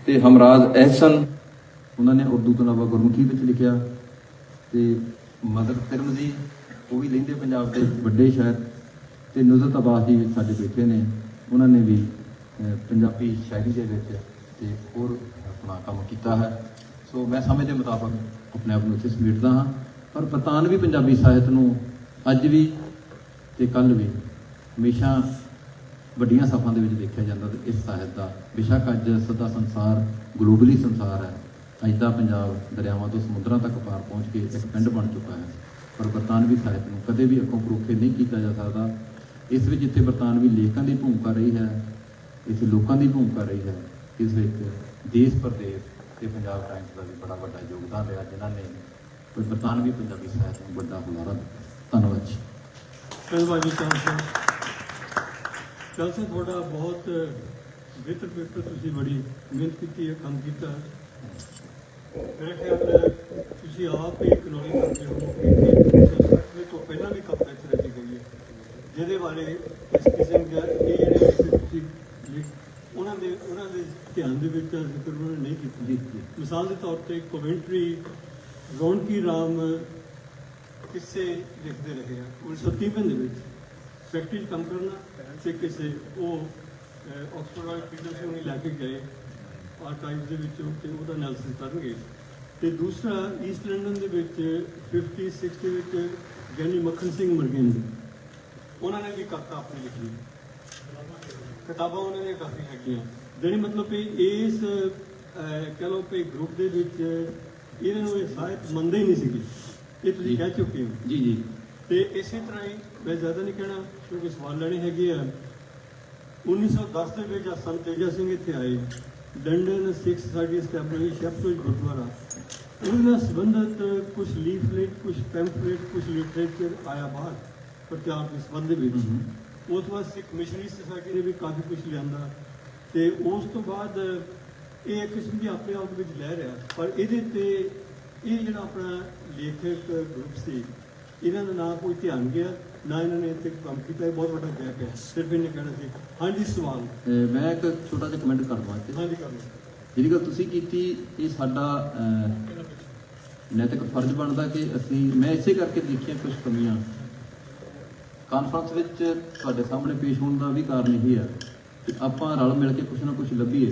ਤੇ ਹਮਰਾਜ਼ ਅਹਿਸਨ, ਉਹਨਾਂ ਨੇ ਉਰਦੂ ਤੋਂ ਇਲਾਵਾ ਗੁਰਮੁਖੀ ਵਿੱਚ ਲਿਖਿਆ ਤੇ ਮਦਰ ਤਿਰਮਜ਼ੀ, ਉਹ ਵੀ ਲੈਂਦੇ ਪੰਜਾਬ ਦੇ ਵੱਡੇ ਸ਼ਾਇਰ ਤੇ ਨੁਜ਼ਰਤ ਅਬਾਸ ਜੀ ਵੀ ਸਾਡੇ ਬੇਟੇ ਨੇ, ਉਹਨਾਂ ਨੇ ਵੀ ਪੰਜਾਬੀ ਸ਼ਾਇਰੀ ਦੇ ਵਿੱਚ ਤੇ ਹੋਰ ਆਪਣਾ ਕੰਮ ਕੀਤਾ ਹੈ। ਸੋ ਮੈਂ ਸਮੇਂ ਦੇ ਮੁਤਾਬਕ ਆਪਣੇ ਆਪ ਨੂੰ ਇੱਥੇ ਸਮੇਟਦਾ ਹਾਂ, ਪਰ ਬਰਤਾਨਵੀ ਪੰਜਾਬੀ ਸਾਹਿਤ ਨੂੰ ਅੱਜ ਵੀ ਤੇ ਕੱਲ ਵੀ ਹਮੇਸ਼ਾ ਵੱਡੀਆਂ ਸਫਾਂ ਦੇ ਵਿੱਚ ਦੇਖਿਆ ਜਾਂਦਾ ਤੇ ਇਸ ਸਾਹਿਤ ਦਾ, ਬੇਸ਼ੱਕ ਅੱਜ ਸਦਾ ਸੰਸਾਰ ਗਲੋਬਲੀ ਸੰਸਾਰ ਹੈ ਅੱਜ ਦਾ ਪੰਜਾਬ ਦਰਿਆਵਾਂ ਤੋਂ ਸਮੁੰਦਰਾਂ ਤੱਕ ਪਾਰ ਪਹੁੰਚ ਕੇ ਇੱਕ ਪਿੰਡ ਬਣ ਚੁੱਕਾ ਹੈ। ਪਰ ਬਰਤਾਨਵੀ ਸਾਹਿਤ ਨੂੰ ਕਦੇ ਵੀ ਅੱਖੋਂ ਪਰੋਖੇ ਨਹੀਂ ਕੀਤਾ ਜਾ ਸਕਦਾ। ਇਸ ਵਿੱਚ ਜਿੱਥੇ ਬਰਤਾਨਵੀ ਲੇਖਕਾਂ ਦੀ ਭੂਮਿਕਾ ਰਹੀ ਹੈ ਇਸ ਲੋਕਾਂ ਦੀ ਭੂਮਿਕਾ ਰਹੀ ਹੈ, ਇਸ ਵਿੱਚ ਦੇਸ਼ ਪ੍ਰਦੇਸ਼ ਤੇ ਪੰਜਾਬ ਟਾਈਮਸ ਦਾ ਵੀ ਬੜਾ ਵੱਡਾ ਯੋਗਦਾਨ ਰਿਹਾ, ਜਿਨ੍ਹਾਂ ਨੇ ਕੋਈ ਬਰਤਾਨਵੀ ਪੰਜਾਬੀ ਸਾਹਿਤ ਨੂੰ ਵੱਡਾ ਹੁਲਾਰਾ ਦਿੱਤਾ। ਧੰਨਵਾਦ ਜੀ। ਧੰਨਵਾਦ ਜੀ ਚਾਂਸਰ ਚਾਂਸਰ ਤੁਹਾਡਾ ਬਹੁਤ ਬਿਹਤਰ ਪੇਪਰ ਤੁਸੀਂ ਬੜੀ ਮਿਹਨਤ ਕੀਤੀ ਹੈ ਕੰਮ ਕੀਤਾ ਮੇਰੇ ਖਿਆਲ ਤੁਸੀਂ ਆਪ ਹੀ ਇਕਨੋਲਿਜ ਕਰਦੇ ਹੋ ਕਿ ਇਹ ਤੋਂ ਪਹਿਲਾਂ ਵੀ ਕੰਮ ਇੱਥੇ ਰੱਖੀ ਗਈ ਹੈ। ਜਿਹਦੇ ਬਾਰੇ ਇਸ ਕਿਸਮ ਦਾ ਇਹ ਜਿਹੜੇ ਤੁਸੀਂ ਉਹਨਾਂ ਦੇ ਉਹਨਾਂ ਦੇ ਧਿਆਨ ਦੇ ਵਿੱਚ ਜ਼ਿਕਰ ਉਹਨਾਂ ਨਹੀਂ ਕੀਤਾ। ਮਿਸਾਲ ਦੇ ਤੌਰ ਤੇ ਕਮੈਂਟਰੀ ਰੌਣਕੀ ਰਾਮ ਕਿਸੇ ਲਿਖਦੇ ਰਹੇ ਆ। 1930 ਦੇ ਵਿੱਚ ਫੈਕਟਰੀ ਕੰਮ ਕਰਨਾ ਤੇ ਕਿਸੇ ਉਹ ਆਕਸਫੋਰਡ ਵਾਲੇ ਪੀਟਰ ਸਿੰਘ ਨੂੰ ਲੈ ਕੇ ਗਏ। ਆਰਕਾਈਵ ਦੇ ਵਿੱਚੋਂ ਤੇ ਉਹਦਾ ਐਨਾਲਿਸਿਸ ਕਰਨਗੇ। ਤੇ ਦੂਸਰਾ ਈਸਟ ਲੰਡਨ ਦੇ ਵਿੱਚ 50 60 ਵਿੱਚ ਗਿਆਨੀ ਮੱਖਣ ਸਿੰਘ ਮਰਗਿੰਦ ਉਹਨਾਂ ਨੇ ਵੀ ਕਵਿਤਾ ਆਪਣੀ ਲਿਖੀ ਕਿਤਾਬਾਂ ਉਹਨਾਂ ਦੀਆਂ ਕਾਫੀ ਹੈਗੀਆਂ। ਜਿਹੜੀ ਮਤਲਬ ਕਿ ਇਸ ਕਹਿ ਲਓ ਕਿ ਗਰੁੱਪ ਦੇ ਵਿੱਚ ਇਹਨਾਂ ਨੂੰ ਇਹ ਸਾਹਿਤ ਮੰਨਦੇ ਹੀ ਨਹੀਂ ਸੀਗੇ। ਇਹ ਤੁਸੀਂ। ਕਹਿ ਚੁੱਕੇ ਹੋ। ਜੀ ਜੀ। ਤੇ ਇਸੇ ਤਰ੍ਹਾਂ ਹੀ ਮੈਂ ਜ਼ਿਆਦਾ ਨਹੀਂ ਕਹਿਣਾ ਕਿਉਂਕਿ ਸਵਾਲ ਲੈਣੇ ਹੈਗੇ ਆ। 1910 ਦੇ ਵਿੱਚ ਜਦ ਸੰਤ ਤੇਜਾ ਸਿੰਘ ਇੱਥੇ ਆਏ। ਲੰਡਨ ਸਿੱਖ ਸੋਸਾਇਟੀ ਸਟੈਬਲਿਸ਼ ਸ਼ੈਫਟੋਜ ਗੁਰਦੁਆਰਾ। ਉਹਨਾਂ ਨਾਲ ਸੰਬੰਧਿਤ ਕੁਝ ਲੀਫਲੇਟ ਕੁਝ ਪੈਂਫਲੇਟ ਕੁਝ ਲਿਟਰੇਚਰ ਆਇਆ ਬਾਹਰ ਪ੍ਰਚਾਰ ਦੇ ਸੰਬੰਧ ਵਿੱਚ। ਉਸ ਤੋਂ ਬਾਅਦ ਸਿੱਖ ਮਿਸ਼ਨਰੀ ਸੁਸਾਇਟੀ ਨੇ ਵੀ ਕਾਫੀ ਕੁਝ ਲਿਆਂਦਾ। ਤੇ ਉਸ ਤੋਂ ਬਾਅਦ ਇਹ ਇੱਕ ਕਿਸਮ ਦੀ ਆਪਣੇ ਆਪ ਵਿੱਚ ਲੈ ਰਿਹਾ ਪਰ ਇਹਦੇ ਤੇ ਇਹ ਜਿਹੜਾ ਆਪਣਾ ਲੇਖਕ ਗਰੁੱਪ ਸੀ ਇਹਨਾਂ ਦਾ ਨਾ ਕੋਈ ਧਿਆਨ ਗਿਆ। ਨਾ ਇਹਨਾਂ ਨੇ ਇੱਥੇ ਕੰਮ ਕੀਤਾ ਇਹ ਬਹੁਤ ਵੱਡਾ ਗੈਪ ਹੈ। ਸਿਰਫ ਇਹਨੇ ਕਹਿਣਾ ਸੀ ਹਾਂਜੀ ਸਵਾਲ। ਮੈਂ ਇੱਕ ਛੋਟਾ ਜਿਹਾ ਕਮੈਂਟ ਕਰ ਦਵਾਂ ਇੱਥੇ। ਹਾਂਜੀ ਕਰ ਲਓ ਜਿਹੜੀ ਗੱਲ ਤੁਸੀਂ ਕੀਤੀ ਇਹ ਸਾਡਾ ਅਹ, ਨੈਤਿਕ ਫਰਜ਼ ਬਣਦਾ ਕਿ ਅਸੀਂ ਮੈਂ ਇਸੇ ਕਰਕੇ ਦੇਖੀਆਂ ਕੁਝ ਕਮੀਆਂ। ਕਾਨਫਰੰਸ ਵਿੱਚ ਤੁਹਾਡੇ ਸਾਹਮਣੇ ਪੇਸ਼ ਹੋਣ ਦਾ ਵੀ ਕਾਰਨ ਇਹ ਹੈ ਕਿ ਆਪਾਂ ਰਲ ਮਿਲ ਕੇ ਕੁਝ ਨਾ ਕੁਝ ਲੱਭੀਏ।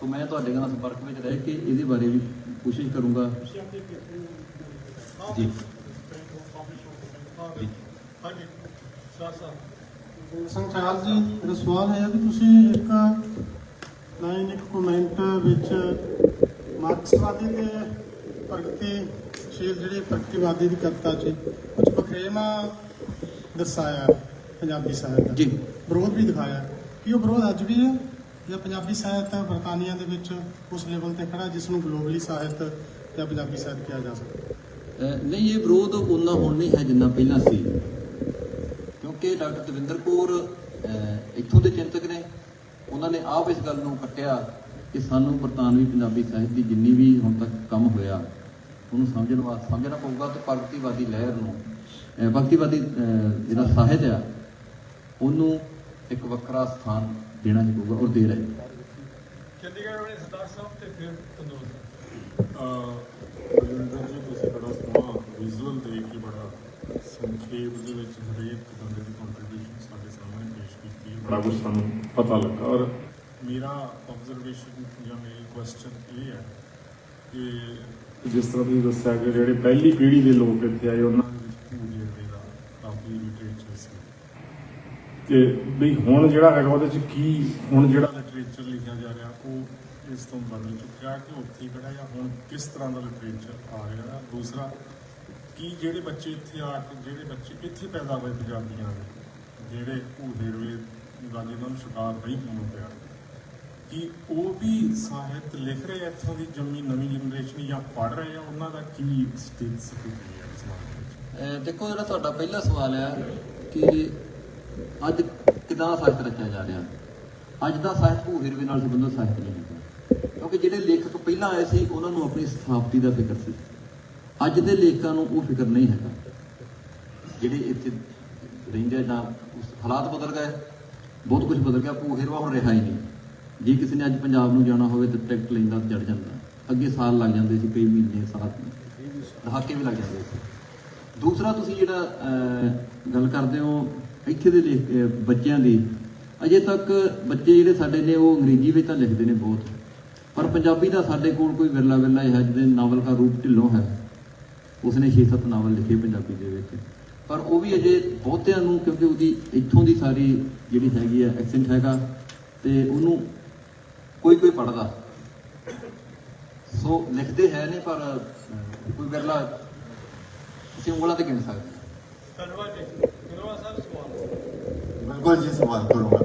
ਸੋ ਮੈਂ ਤੁਹਾਡੇ ਨਾਲ ਸੰਪਰਕ ਵਿੱਚ ਰਹਿ ਕੇ ਇਹਦੇ ਬਾਰੇ ਵੀ ਕੋਸ਼ਿਸ਼ ਕਰੂੰਗਾ। ਜੀ। ਹਾਂਜੀ। ਸੰਖਿਆਲ ਜੀ ਮੇਰਾ ਸਵਾਲ ਹੈ ਕਿ ਤੁਸੀਂ ਇੱਕ ਲਾਈਨ ਇੱਕ ਕਮੈਂਟ ਵਿੱਚ ਮਾਰਕਸਵਾਦੀ ਪ੍ਰਗਤੀ ਸ਼ੀਲ ਜਿਹੜੀ ਪ੍ਰਗਤੀਵਾਦੀ ਦੀ ਕਵਿਤਾ ਸੀ ਕੁਝ ਬਖਰੇਵਾ ਦਰਸਾਇਆ ਪੰਜਾਬੀ ਸਾਹਿਤ ਦਾ। ਜੀ। ਵਿਰੋਧ ਵੀ ਦਿਖਾਇਆ। ਕੀ ਉਹ ਵਿਰੋਧ ਅੱਜ ਵੀ ਹੈ ਜਾਂ ਪੰਜਾਬੀ ਸਾਹਿਤ ਬਰਤਾਨੀਆ ਦੇ ਵਿੱਚ ਉਸ ਲੈਵਲ ਤੇ ਖੜਾ ਜਿਸ ਨੂੰ ਗਲੋਬਲੀ ਸਾਹਿਤ ਜਾਂ ਪੰਜਾਬੀ ਸਾਹਿਤ ਕਿਹਾ ਜਾ ਸਕਦਾ? ਨਹੀਂ ਇਹ ਵਿਰੋਧ ਉਨਾ ਹੁਣ ਨਹੀਂ ਹੈ ਜਿੰਨਾ ਪਹਿਲਾਂ ਸੀ। ਕਿਉਂਕਿ ਡਾਕਟਰ ਦਵਿੰਦਰ ਕੌਰ ਇੱਥੋਂ ਦੇ ਚਿੰਤਕ ਨੇ। ਉਹਨਾਂ ਨੇ ਆਪ ਇਸ ਗੱਲ ਨੂੰ ਕੱਟਿਆ ਕਿ ਸਾਨੂੰ ਬਰਤਾਨਵੀ ਪੰਜਾਬੀ ਸਾਹਿਤ ਦੀ ਜਿੰਨੀ ਵੀ ਹੁਣ ਤੱਕ ਕੰਮ ਹੋਇਆ ਉਹਨੂੰ ਸਮਝਣ ਵਾਸਤੇ ਸਮਝਣਾ ਪਊਗਾ ਤੇ ਪ੍ਰਗਤੀਵਾਦੀ ਲਹਿਰ ਨੂੰ। ਭਗਤੀਵਾਦੀ ਜਿਹੜਾ ਸਾਹਿਤ ਆ ਉਹਨੂੰ ਇੱਕ ਵੱਖਰਾ ਸਥਾਨ ਦੇਣਾ ਹੀ ਪਊਗਾ ਔਰ ਦੇ ਰਹੇ ਚੰਡੀਗੜ੍ਹ ਵਾਲੇ ਸਰਦਾਰ ਸਾਹਿਬ ਤੇ ਫਿਰ ਤੰਦੂਰ ਰਵਿੰਦਰ ਜੀ ਤੁਸੀਂ ਬੜਾ ਸੋਹਣਾ ਵਿਜ਼ੂਅਲ ਦੇ ਕੇ ਬੜਾ ਸੰਖੇਪ ਦੇ ਵਿੱਚ ਹਰੇਕ ਬੰਦੇ ਦੀ ਕੰਟਰੀਬਿਊਸ਼ਨ ਸਾਡੇ ਸਾਹਮਣੇ ਪੇਸ਼ ਕੀਤੀ। ਬੜਾ ਕੁਝ ਸਾਨੂੰ ਪਤਾ ਲੱਗਾ ਔਰ ਮੇਰਾ ਆਬਜ਼ਰਵੇਸ਼ਨ ਜਾਂ ਮੇਰੀ ਕੁਐਸਚਨ ਇਹ ਹੈ ਕਿ ਜਿਸ ਤਰ੍ਹਾਂ ਤੁਸੀਂ ਦੱਸਿਆ ਕਿ ਜਿਹੜੇ ਪਹਿਲੀ ਪੀੜ੍ਹੀ ਦੇ ਲੋਕ ਇੱਥੇ ਆਏ ਉਹਨਾਂ ਦੇ ਵਿੱਚ ਪੂਰੀ ਦਾ ਕਾਫੀ ਲਿਟਰੇਚਰ ਸੀ ਤੇ ਵੀ ਹੁਣ ਜਿਹੜਾ ਹੈਗਾ ਉਹਦੇ ਚ ਕੀ ਹੁਣ ਜਿਹੜਾ ਲਿਟਰੇਚਰ ਲਿਖਿਆ ਜਾ ਰਿਹਾ ਉਹ ਇਸ ਤੋਂ ਬਦਲ ਚੁੱਕਿਆ ਕਿ ਉੱਥੇ ਕਿਹੜਾ ਜਾਂ ਹੁਣ ਕਿਸ ਤਰ੍ਹਾਂ ਦਾ ਲਿਟਰੇਚਰ ਆ ਰਿਹਾ ਹੈ। ਦੂਸਰਾ, ਕਿ ਜਿਹੜੇ ਬੱਚੇ ਇੱਥੇ ਆ ਕੇ, ਜਿਹੜੇ ਬੱਚੇ ਇੱਥੇ ਪੈਦਾ ਹੋਏ ਪੰਜਾਬੀਆਂ ਦੇ, ਜਿਹੜੇ ਉਹ ਹੇਰਵੇ ਦਾ ਜਿਹਨਾਂ ਨੂੰ ਸ਼ਿਕਾਰ ਨਹੀਂ ਹੋਣਾ ਪਿਆ ਕਿ ਉਹ ਵੀ ਸਾਹਿਤ ਲਿਖ ਰਹੇ ਆ ਇੱਥੋਂ ਦੀ ਜੰਮੀ ਨਵੀਂ ਜਨਰੇਸ਼ਨ ਜਾਂ ਪੜ੍ਹ ਰਹੇ ਆ? ਉਹਨਾਂ ਦਾ ਕੀ ਸਟੇਟਸ ਕੀ ਹੈ ਸਮਾਜ ਵਿੱਚ? ਦੇਖੋ, ਜਿਹੜਾ ਤੁਹਾਡਾ ਪਹਿਲਾ ਸਵਾਲ ਹੈ ਕਿ ਅੱਜ ਕਿਦਾਂ ਸਾਹਿਤ ਰਚਿਆ ਜਾ ਰਿਹਾ? ਅੱਜ ਦਾ ਸਾਹਿਤ ਭੂਹਿਰਵੇ ਨਾਲ ਸੰਬੰਧਿਤ ਸਾਹਿਤ ਨਹੀਂ ਹੈ। ਕਿਉਂਕਿ ਜਿਹੜੇ ਲੇਖਕ ਪਹਿਲਾਂ ਆਏ ਸੀ, ਉਹਨਾਂ ਨੂੰ ਆਪਣੀ ਸਥਾਪਤੀ ਦਾ ਫਿਕਰ ਸੀ। ਅੱਜ ਦੇ ਲੇਖਕਾਂ ਨੂੰ ਉਹ ਫਿਕਰ ਨਹੀਂ ਹੈਗਾ। ਜਿਹੜੇ ਇੱਥੇ ਰਹਿੰਦੇ ਜਾਂ ਉਸ ਹਾਲਾਤ ਬਦਲ ਗਏ, ਬਹੁਤ ਕੁਝ ਬਦਲ ਗਿਆ ਭੂਹਿਰਵਾ ਹੁਣ ਰਿਹਾ ਹੀ ਨਹੀਂ। ਜੇ ਕਿਸੇ ਨੇ ਅੱਜ ਪੰਜਾਬ ਨੂੰ ਜਾਣਾ ਹੋਵੇ ਤਾਂ ਟਿਕਟ ਲੈਂਦਾ ਚੜ ਜਾਂਦਾ। ਅੱਗੇ ਸਾਲ ਲੱਗ ਜਾਂਦੇ ਸੀ, ਕਈ ਮਹੀਨੇ, ਸਾਲ ਦਹਾਕੇ ਵੀ ਲੱਗ ਜਾਂਦੇ ਸੀ। ਦੂਸਰਾ ਤੁਸੀਂ ਜਿਹੜਾ ਗੱਲ ਕਰਦੇ ਹੋ ਇੱਥੇ ਦੇ ਲੇਖ ਬੱਚਿਆਂ ਦੀ, ਅਜੇ ਤੱਕ ਬੱਚੇ ਜਿਹੜੇ ਸਾਡੇ ਨੇ, ਉਹ ਅੰਗਰੇਜ਼ੀ ਵਿੱਚ ਤਾਂ ਲਿਖਦੇ ਨੇ ਬਹੁਤ। ਪਰ ਪੰਜਾਬੀ ਦਾ ਸਾਡੇ ਕੋਲ ਕੋਈ ਵਿਰਲਾ ਵਿਰਲਾ ਹੈ ਜਿਹਦੇ ਨਾਵਲ ਦਾ ਰੂਪ ਢਿੱਲੋਂ ਹੈ। ਉਸਨੇ 6-7 ਨਾਵਲ ਲਿਖੇ ਪੰਜਾਬੀ ਦੇ ਵਿੱਚ। ਪਰ ਉਹ ਵੀ ਅਜੇ ਬਹੁਤਿਆਂ ਨੂੰ ਕਿਉਂਕਿ ਉਹਦੀ ਇੱਥੋਂ ਦੀ ਸਾਰੀ ਜਿਹੜੀ ਹੈਗੀ ਆ ਐਕਸੈਂਟ ਹੈਗਾ ਤੇ ਉਹਨੂੰ ਕੋਈ ਕੋਈ ਪੜਦਾ ਸੋ ਲਿਖਦੇ ਹੈ ਨੇ ਪਰ ਕੋਈ ਵਿਰਲਾ ਅਸੀਂ ਉਂਗਲਾਂ ਤੇ ਗਿਣ ਸਕਦੇ। ਹਾਂ ਧੰਨਵਾਦ ਜੀ। ਗੁਰੂਆ ਸਾਹਿਬ ਸਵਾਲ। ਬਿਲਕੁਲ ਜੀ ਸਵਾਲ ਕਰੂੰਗਾ।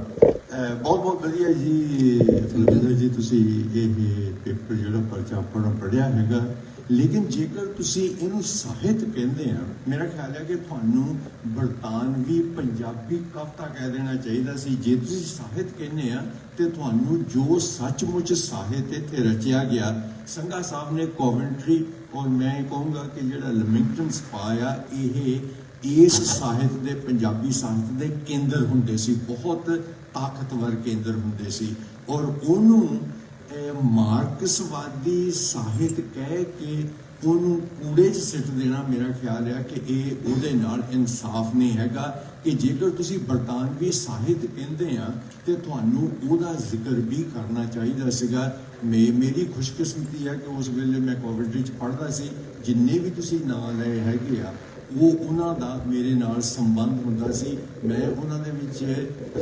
ਬਹੁਤ ਬਹੁਤ ਵਧੀਆ ਜੀ ਬਲਜਿੰਦਰ ਜੀ, ਤੁਸੀਂ ਇਹ ਪੇਪਰ ਜਿਹੜਾ ਪਰਚਾ ਪੜ੍ਹ ਪੜਿਆ ਹੈਗਾ। ਲੇਕਿਨ ਜੇਕਰ ਤੁਸੀਂ ਇਹਨੂੰ ਸਾਹਿਤ ਕਹਿੰਦੇ ਆ, ਮੇਰਾ ਖਿਆਲ ਹੈ ਕਿ ਤੁਹਾਨੂੰ ਬਰਤਾਨਵੀ ਪੰਜਾਬੀ ਕਵਿਤਾ ਕਹਿ ਦੇਣਾ ਚਾਹੀਦਾ ਸੀ। ਜੇ ਤੁਸੀਂ ਸਾਹਿਤ ਕਹਿੰਦੇ ਆ, ਤੇ ਤੁਹਾਨੂੰ ਜੋ ਸੱਚਮੁੱਚ ਸਾਹਿਤ ਇੱਥੇ ਰਚਿਆ ਗਿਆ, ਸੰਘਾ ਸਾਹਿਬ ਨੇ ਕੋਵੈਂਟਰੀ ਔਰ ਮੈਂ ਇਹ ਕਹੂੰਗਾ ਕਿ ਜਿਹੜਾ ਲਮਿੰਗਟਨ ਸਪਾ ਇਹ ਇਸ ਸਾਹਿਤ ਦੇ, ਪੰਜਾਬੀ ਸਾਹਿਤ ਦੇ ਕੇਂਦਰ ਹੁੰਦੇ ਸੀ। ਬਹੁਤ ਤਾਕਤਵਰ ਕੇਂਦਰ ਹੁੰਦੇ ਸੀ ਔਰ ਉਹਨੂੰ ਮਾਰਕਸਵਾਦੀ ਸਾਹਿਤ ਕਹਿ ਕੇ ਉਹਨੂੰ ਕੂੜੇ 'ਚ ਸਿੱਟ ਦੇਣਾ ਮੇਰਾ ਖਿਆਲ ਹੈ ਕਿ ਇਹ ਉਹਦੇ ਨਾਲ ਇਨਸਾਫ ਨਹੀਂ ਹੈਗਾ ਕਿ ਜੇਕਰ ਤੁਸੀਂ ਬਰਤਾਨਵੀ ਸਾਹਿਤ ਕਹਿੰਦੇ ਆ ਤੇ ਤੁਹਾਨੂੰ ਉਹਦਾ ਜ਼ਿਕਰ ਵੀ ਕਰਨਾ ਚਾਹੀਦਾ ਸੀਗਾ। ਮੇ, ਮੇਰੀ ਖੁਸ਼ਕਿਸਮਤੀ ਹੈ ਕਿ ਉਸ ਵੇਲੇ ਮੈਂ ਕੋਵਿਡ ਚ ਪੜ੍ਹਦਾ ਸੀ। ਜਿੰਨੇ ਵੀ ਤੁਸੀਂ ਨਾਂ ਲਏ ਹੈਗੇ ਆ ਉਹ ਉਹਨਾਂ ਦਾ ਮੇਰੇ ਨਾਲ ਸੰਬੰਧ ਹੁੰਦਾ ਸੀ। ਮੈਂ ਉਹਨਾਂ ਦੇ ਵਿੱਚ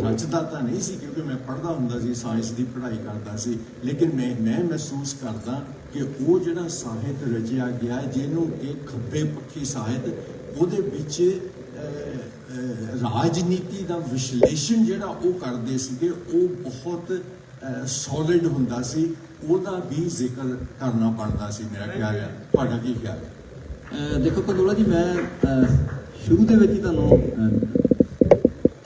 ਰਚਦਾ ਤਾਂ ਨਹੀਂ ਸੀ ਕਿਉਂਕਿ ਮੈਂ ਪੜ੍ਹਦਾ ਹੁੰਦਾ ਸੀ, ਸਾਇੰਸ ਦੀ ਪੜ੍ਹਾਈ ਕਰਦਾ ਸੀ। ਲੇਕਿਨ ਮੈਂ ਮੈਂ ਮਹਿਸੂਸ ਕਰਦਾ ਕਿ ਉਹ ਜਿਹੜਾ ਸਾਹਿਤ ਰਚਿਆ ਗਿਆ, ਜਿਹਨੂੰ ਕਿ ਖੱਬੇ ਪੱਖੀ ਸਾਹਿਤ, ਉਹਦੇ ਵਿੱਚ ਰਾਜਨੀਤੀ ਦਾ ਵਿਸ਼ਲੇਸ਼ਣ ਜਿਹੜਾ ਉਹ ਕਰਦੇ ਸੀਗੇ, ਉਹ ਬਹੁਤ ਸੋਲਿਡ ਹੁੰਦਾ ਸੀ। ਉਹਦਾ ਵੀ ਜ਼ਿਕਰ ਕਰਨਾ ਪੜਦਾ ਸੀ ਮੇਰਾ ਖਿਆਲ ਹੈ। ਤੁਹਾਡਾ ਕੀ ਖਿਆਲ ਹੈ? ਦੇਖੋ ਕੰਦੋਲਾ ਜੀ, ਮੈਂ ਸ਼ੁਰੂ ਦੇ ਵਿੱਚ ਹੀ ਤੁਹਾਨੂੰ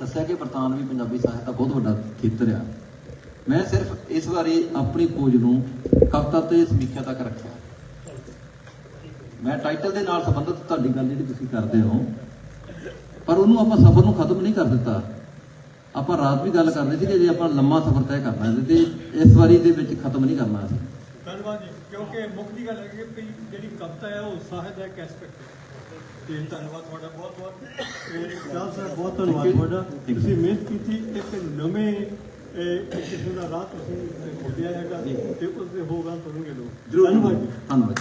ਦੱਸਿਆ ਕਿ ਬਰਤਾਨਵੀ ਪੰਜਾਬੀ ਸਾਹਿਤ ਦਾ ਬਹੁਤ ਵੱਡਾ ਖੇਤਰ ਆ। ਮੈਂ ਸਿਰਫ ਇਸ ਬਾਰੇ ਆਪਣੀ ਖੋਜ ਨੂੰ ਕਵਿਤਾ ਤੇ ਸਮੀਖਿਆ ਤੱਕ ਰੱਖਿਆ। ਮੈਂ ਟਾਈਟਲ ਦੇ ਨਾਲ ਸੰਬੰਧਿਤ ਤੁਹਾਡੀ ਗੱਲ ਜਿਹੜੀ ਤੁਸੀਂ ਕਰਦੇ ਹੋ, ਪਰ ਉਹਨੂੰ ਆਪਾਂ ਸਫ਼ਰ ਨੂੰ ਖਤਮ ਨਹੀਂ ਕਰ ਦਿੱਤਾ। ਆਪਾਂ ਰਾਤ ਵੀ ਗੱਲ ਕਰਦੇ ਸੀ ਕਿ ਜੇ ਆਪਾਂ ਲੰਮਾ ਸਫ਼ਰ ਤੈਅ ਕਰਨਾ ਹੈ ਤੇ ਇਸ ਵਾਰੀ ਦੇ ਵਿੱਚ ਖਤਮ ਨਹੀਂ ਕਰਨਾ ਸੀ ਧੰਨਵਾਦ ਜੀ। ਕਿਉਂਕਿ ਮੁੱਖ ਦੀ ਗੱਲ ਹੈ ਕਿ ਵੀ ਜਿਹੜੀ ਕਵਿਤਾ ਹੈ ਉਹ ਸਾਹਿਤ ਦਾ ਇੱਕ ਐਸਪੈਕਟ ਹੈ। ਤੇ ਧੰਨਵਾਦ ਤੁਹਾਡਾ ਬਹੁਤ ਬਹੁਤ। ਸਾਹਿਬ ਸਾਹਿਬ ਬਹੁਤ ਧੰਨਵਾਦ. ਤੁਹਾਡਾ. ਤੁਸੀਂ ਮਿਹਨਤ ਕੀਤੀ ਇੱਕ ਨਵੇਂ ਕਿਸਮ ਦਾ ਰਾਹ ਤੁਸੀਂ ਖੋਲਿਆ ਹੈਗਾ। ਤੇ ਉਸ ਦੇ ਹੋਗਾ ਕਰੋਗੇ ਲੋਕ। ਧੰਨਵਾਦ ਜੀ। ਧੰਨਵਾਦ।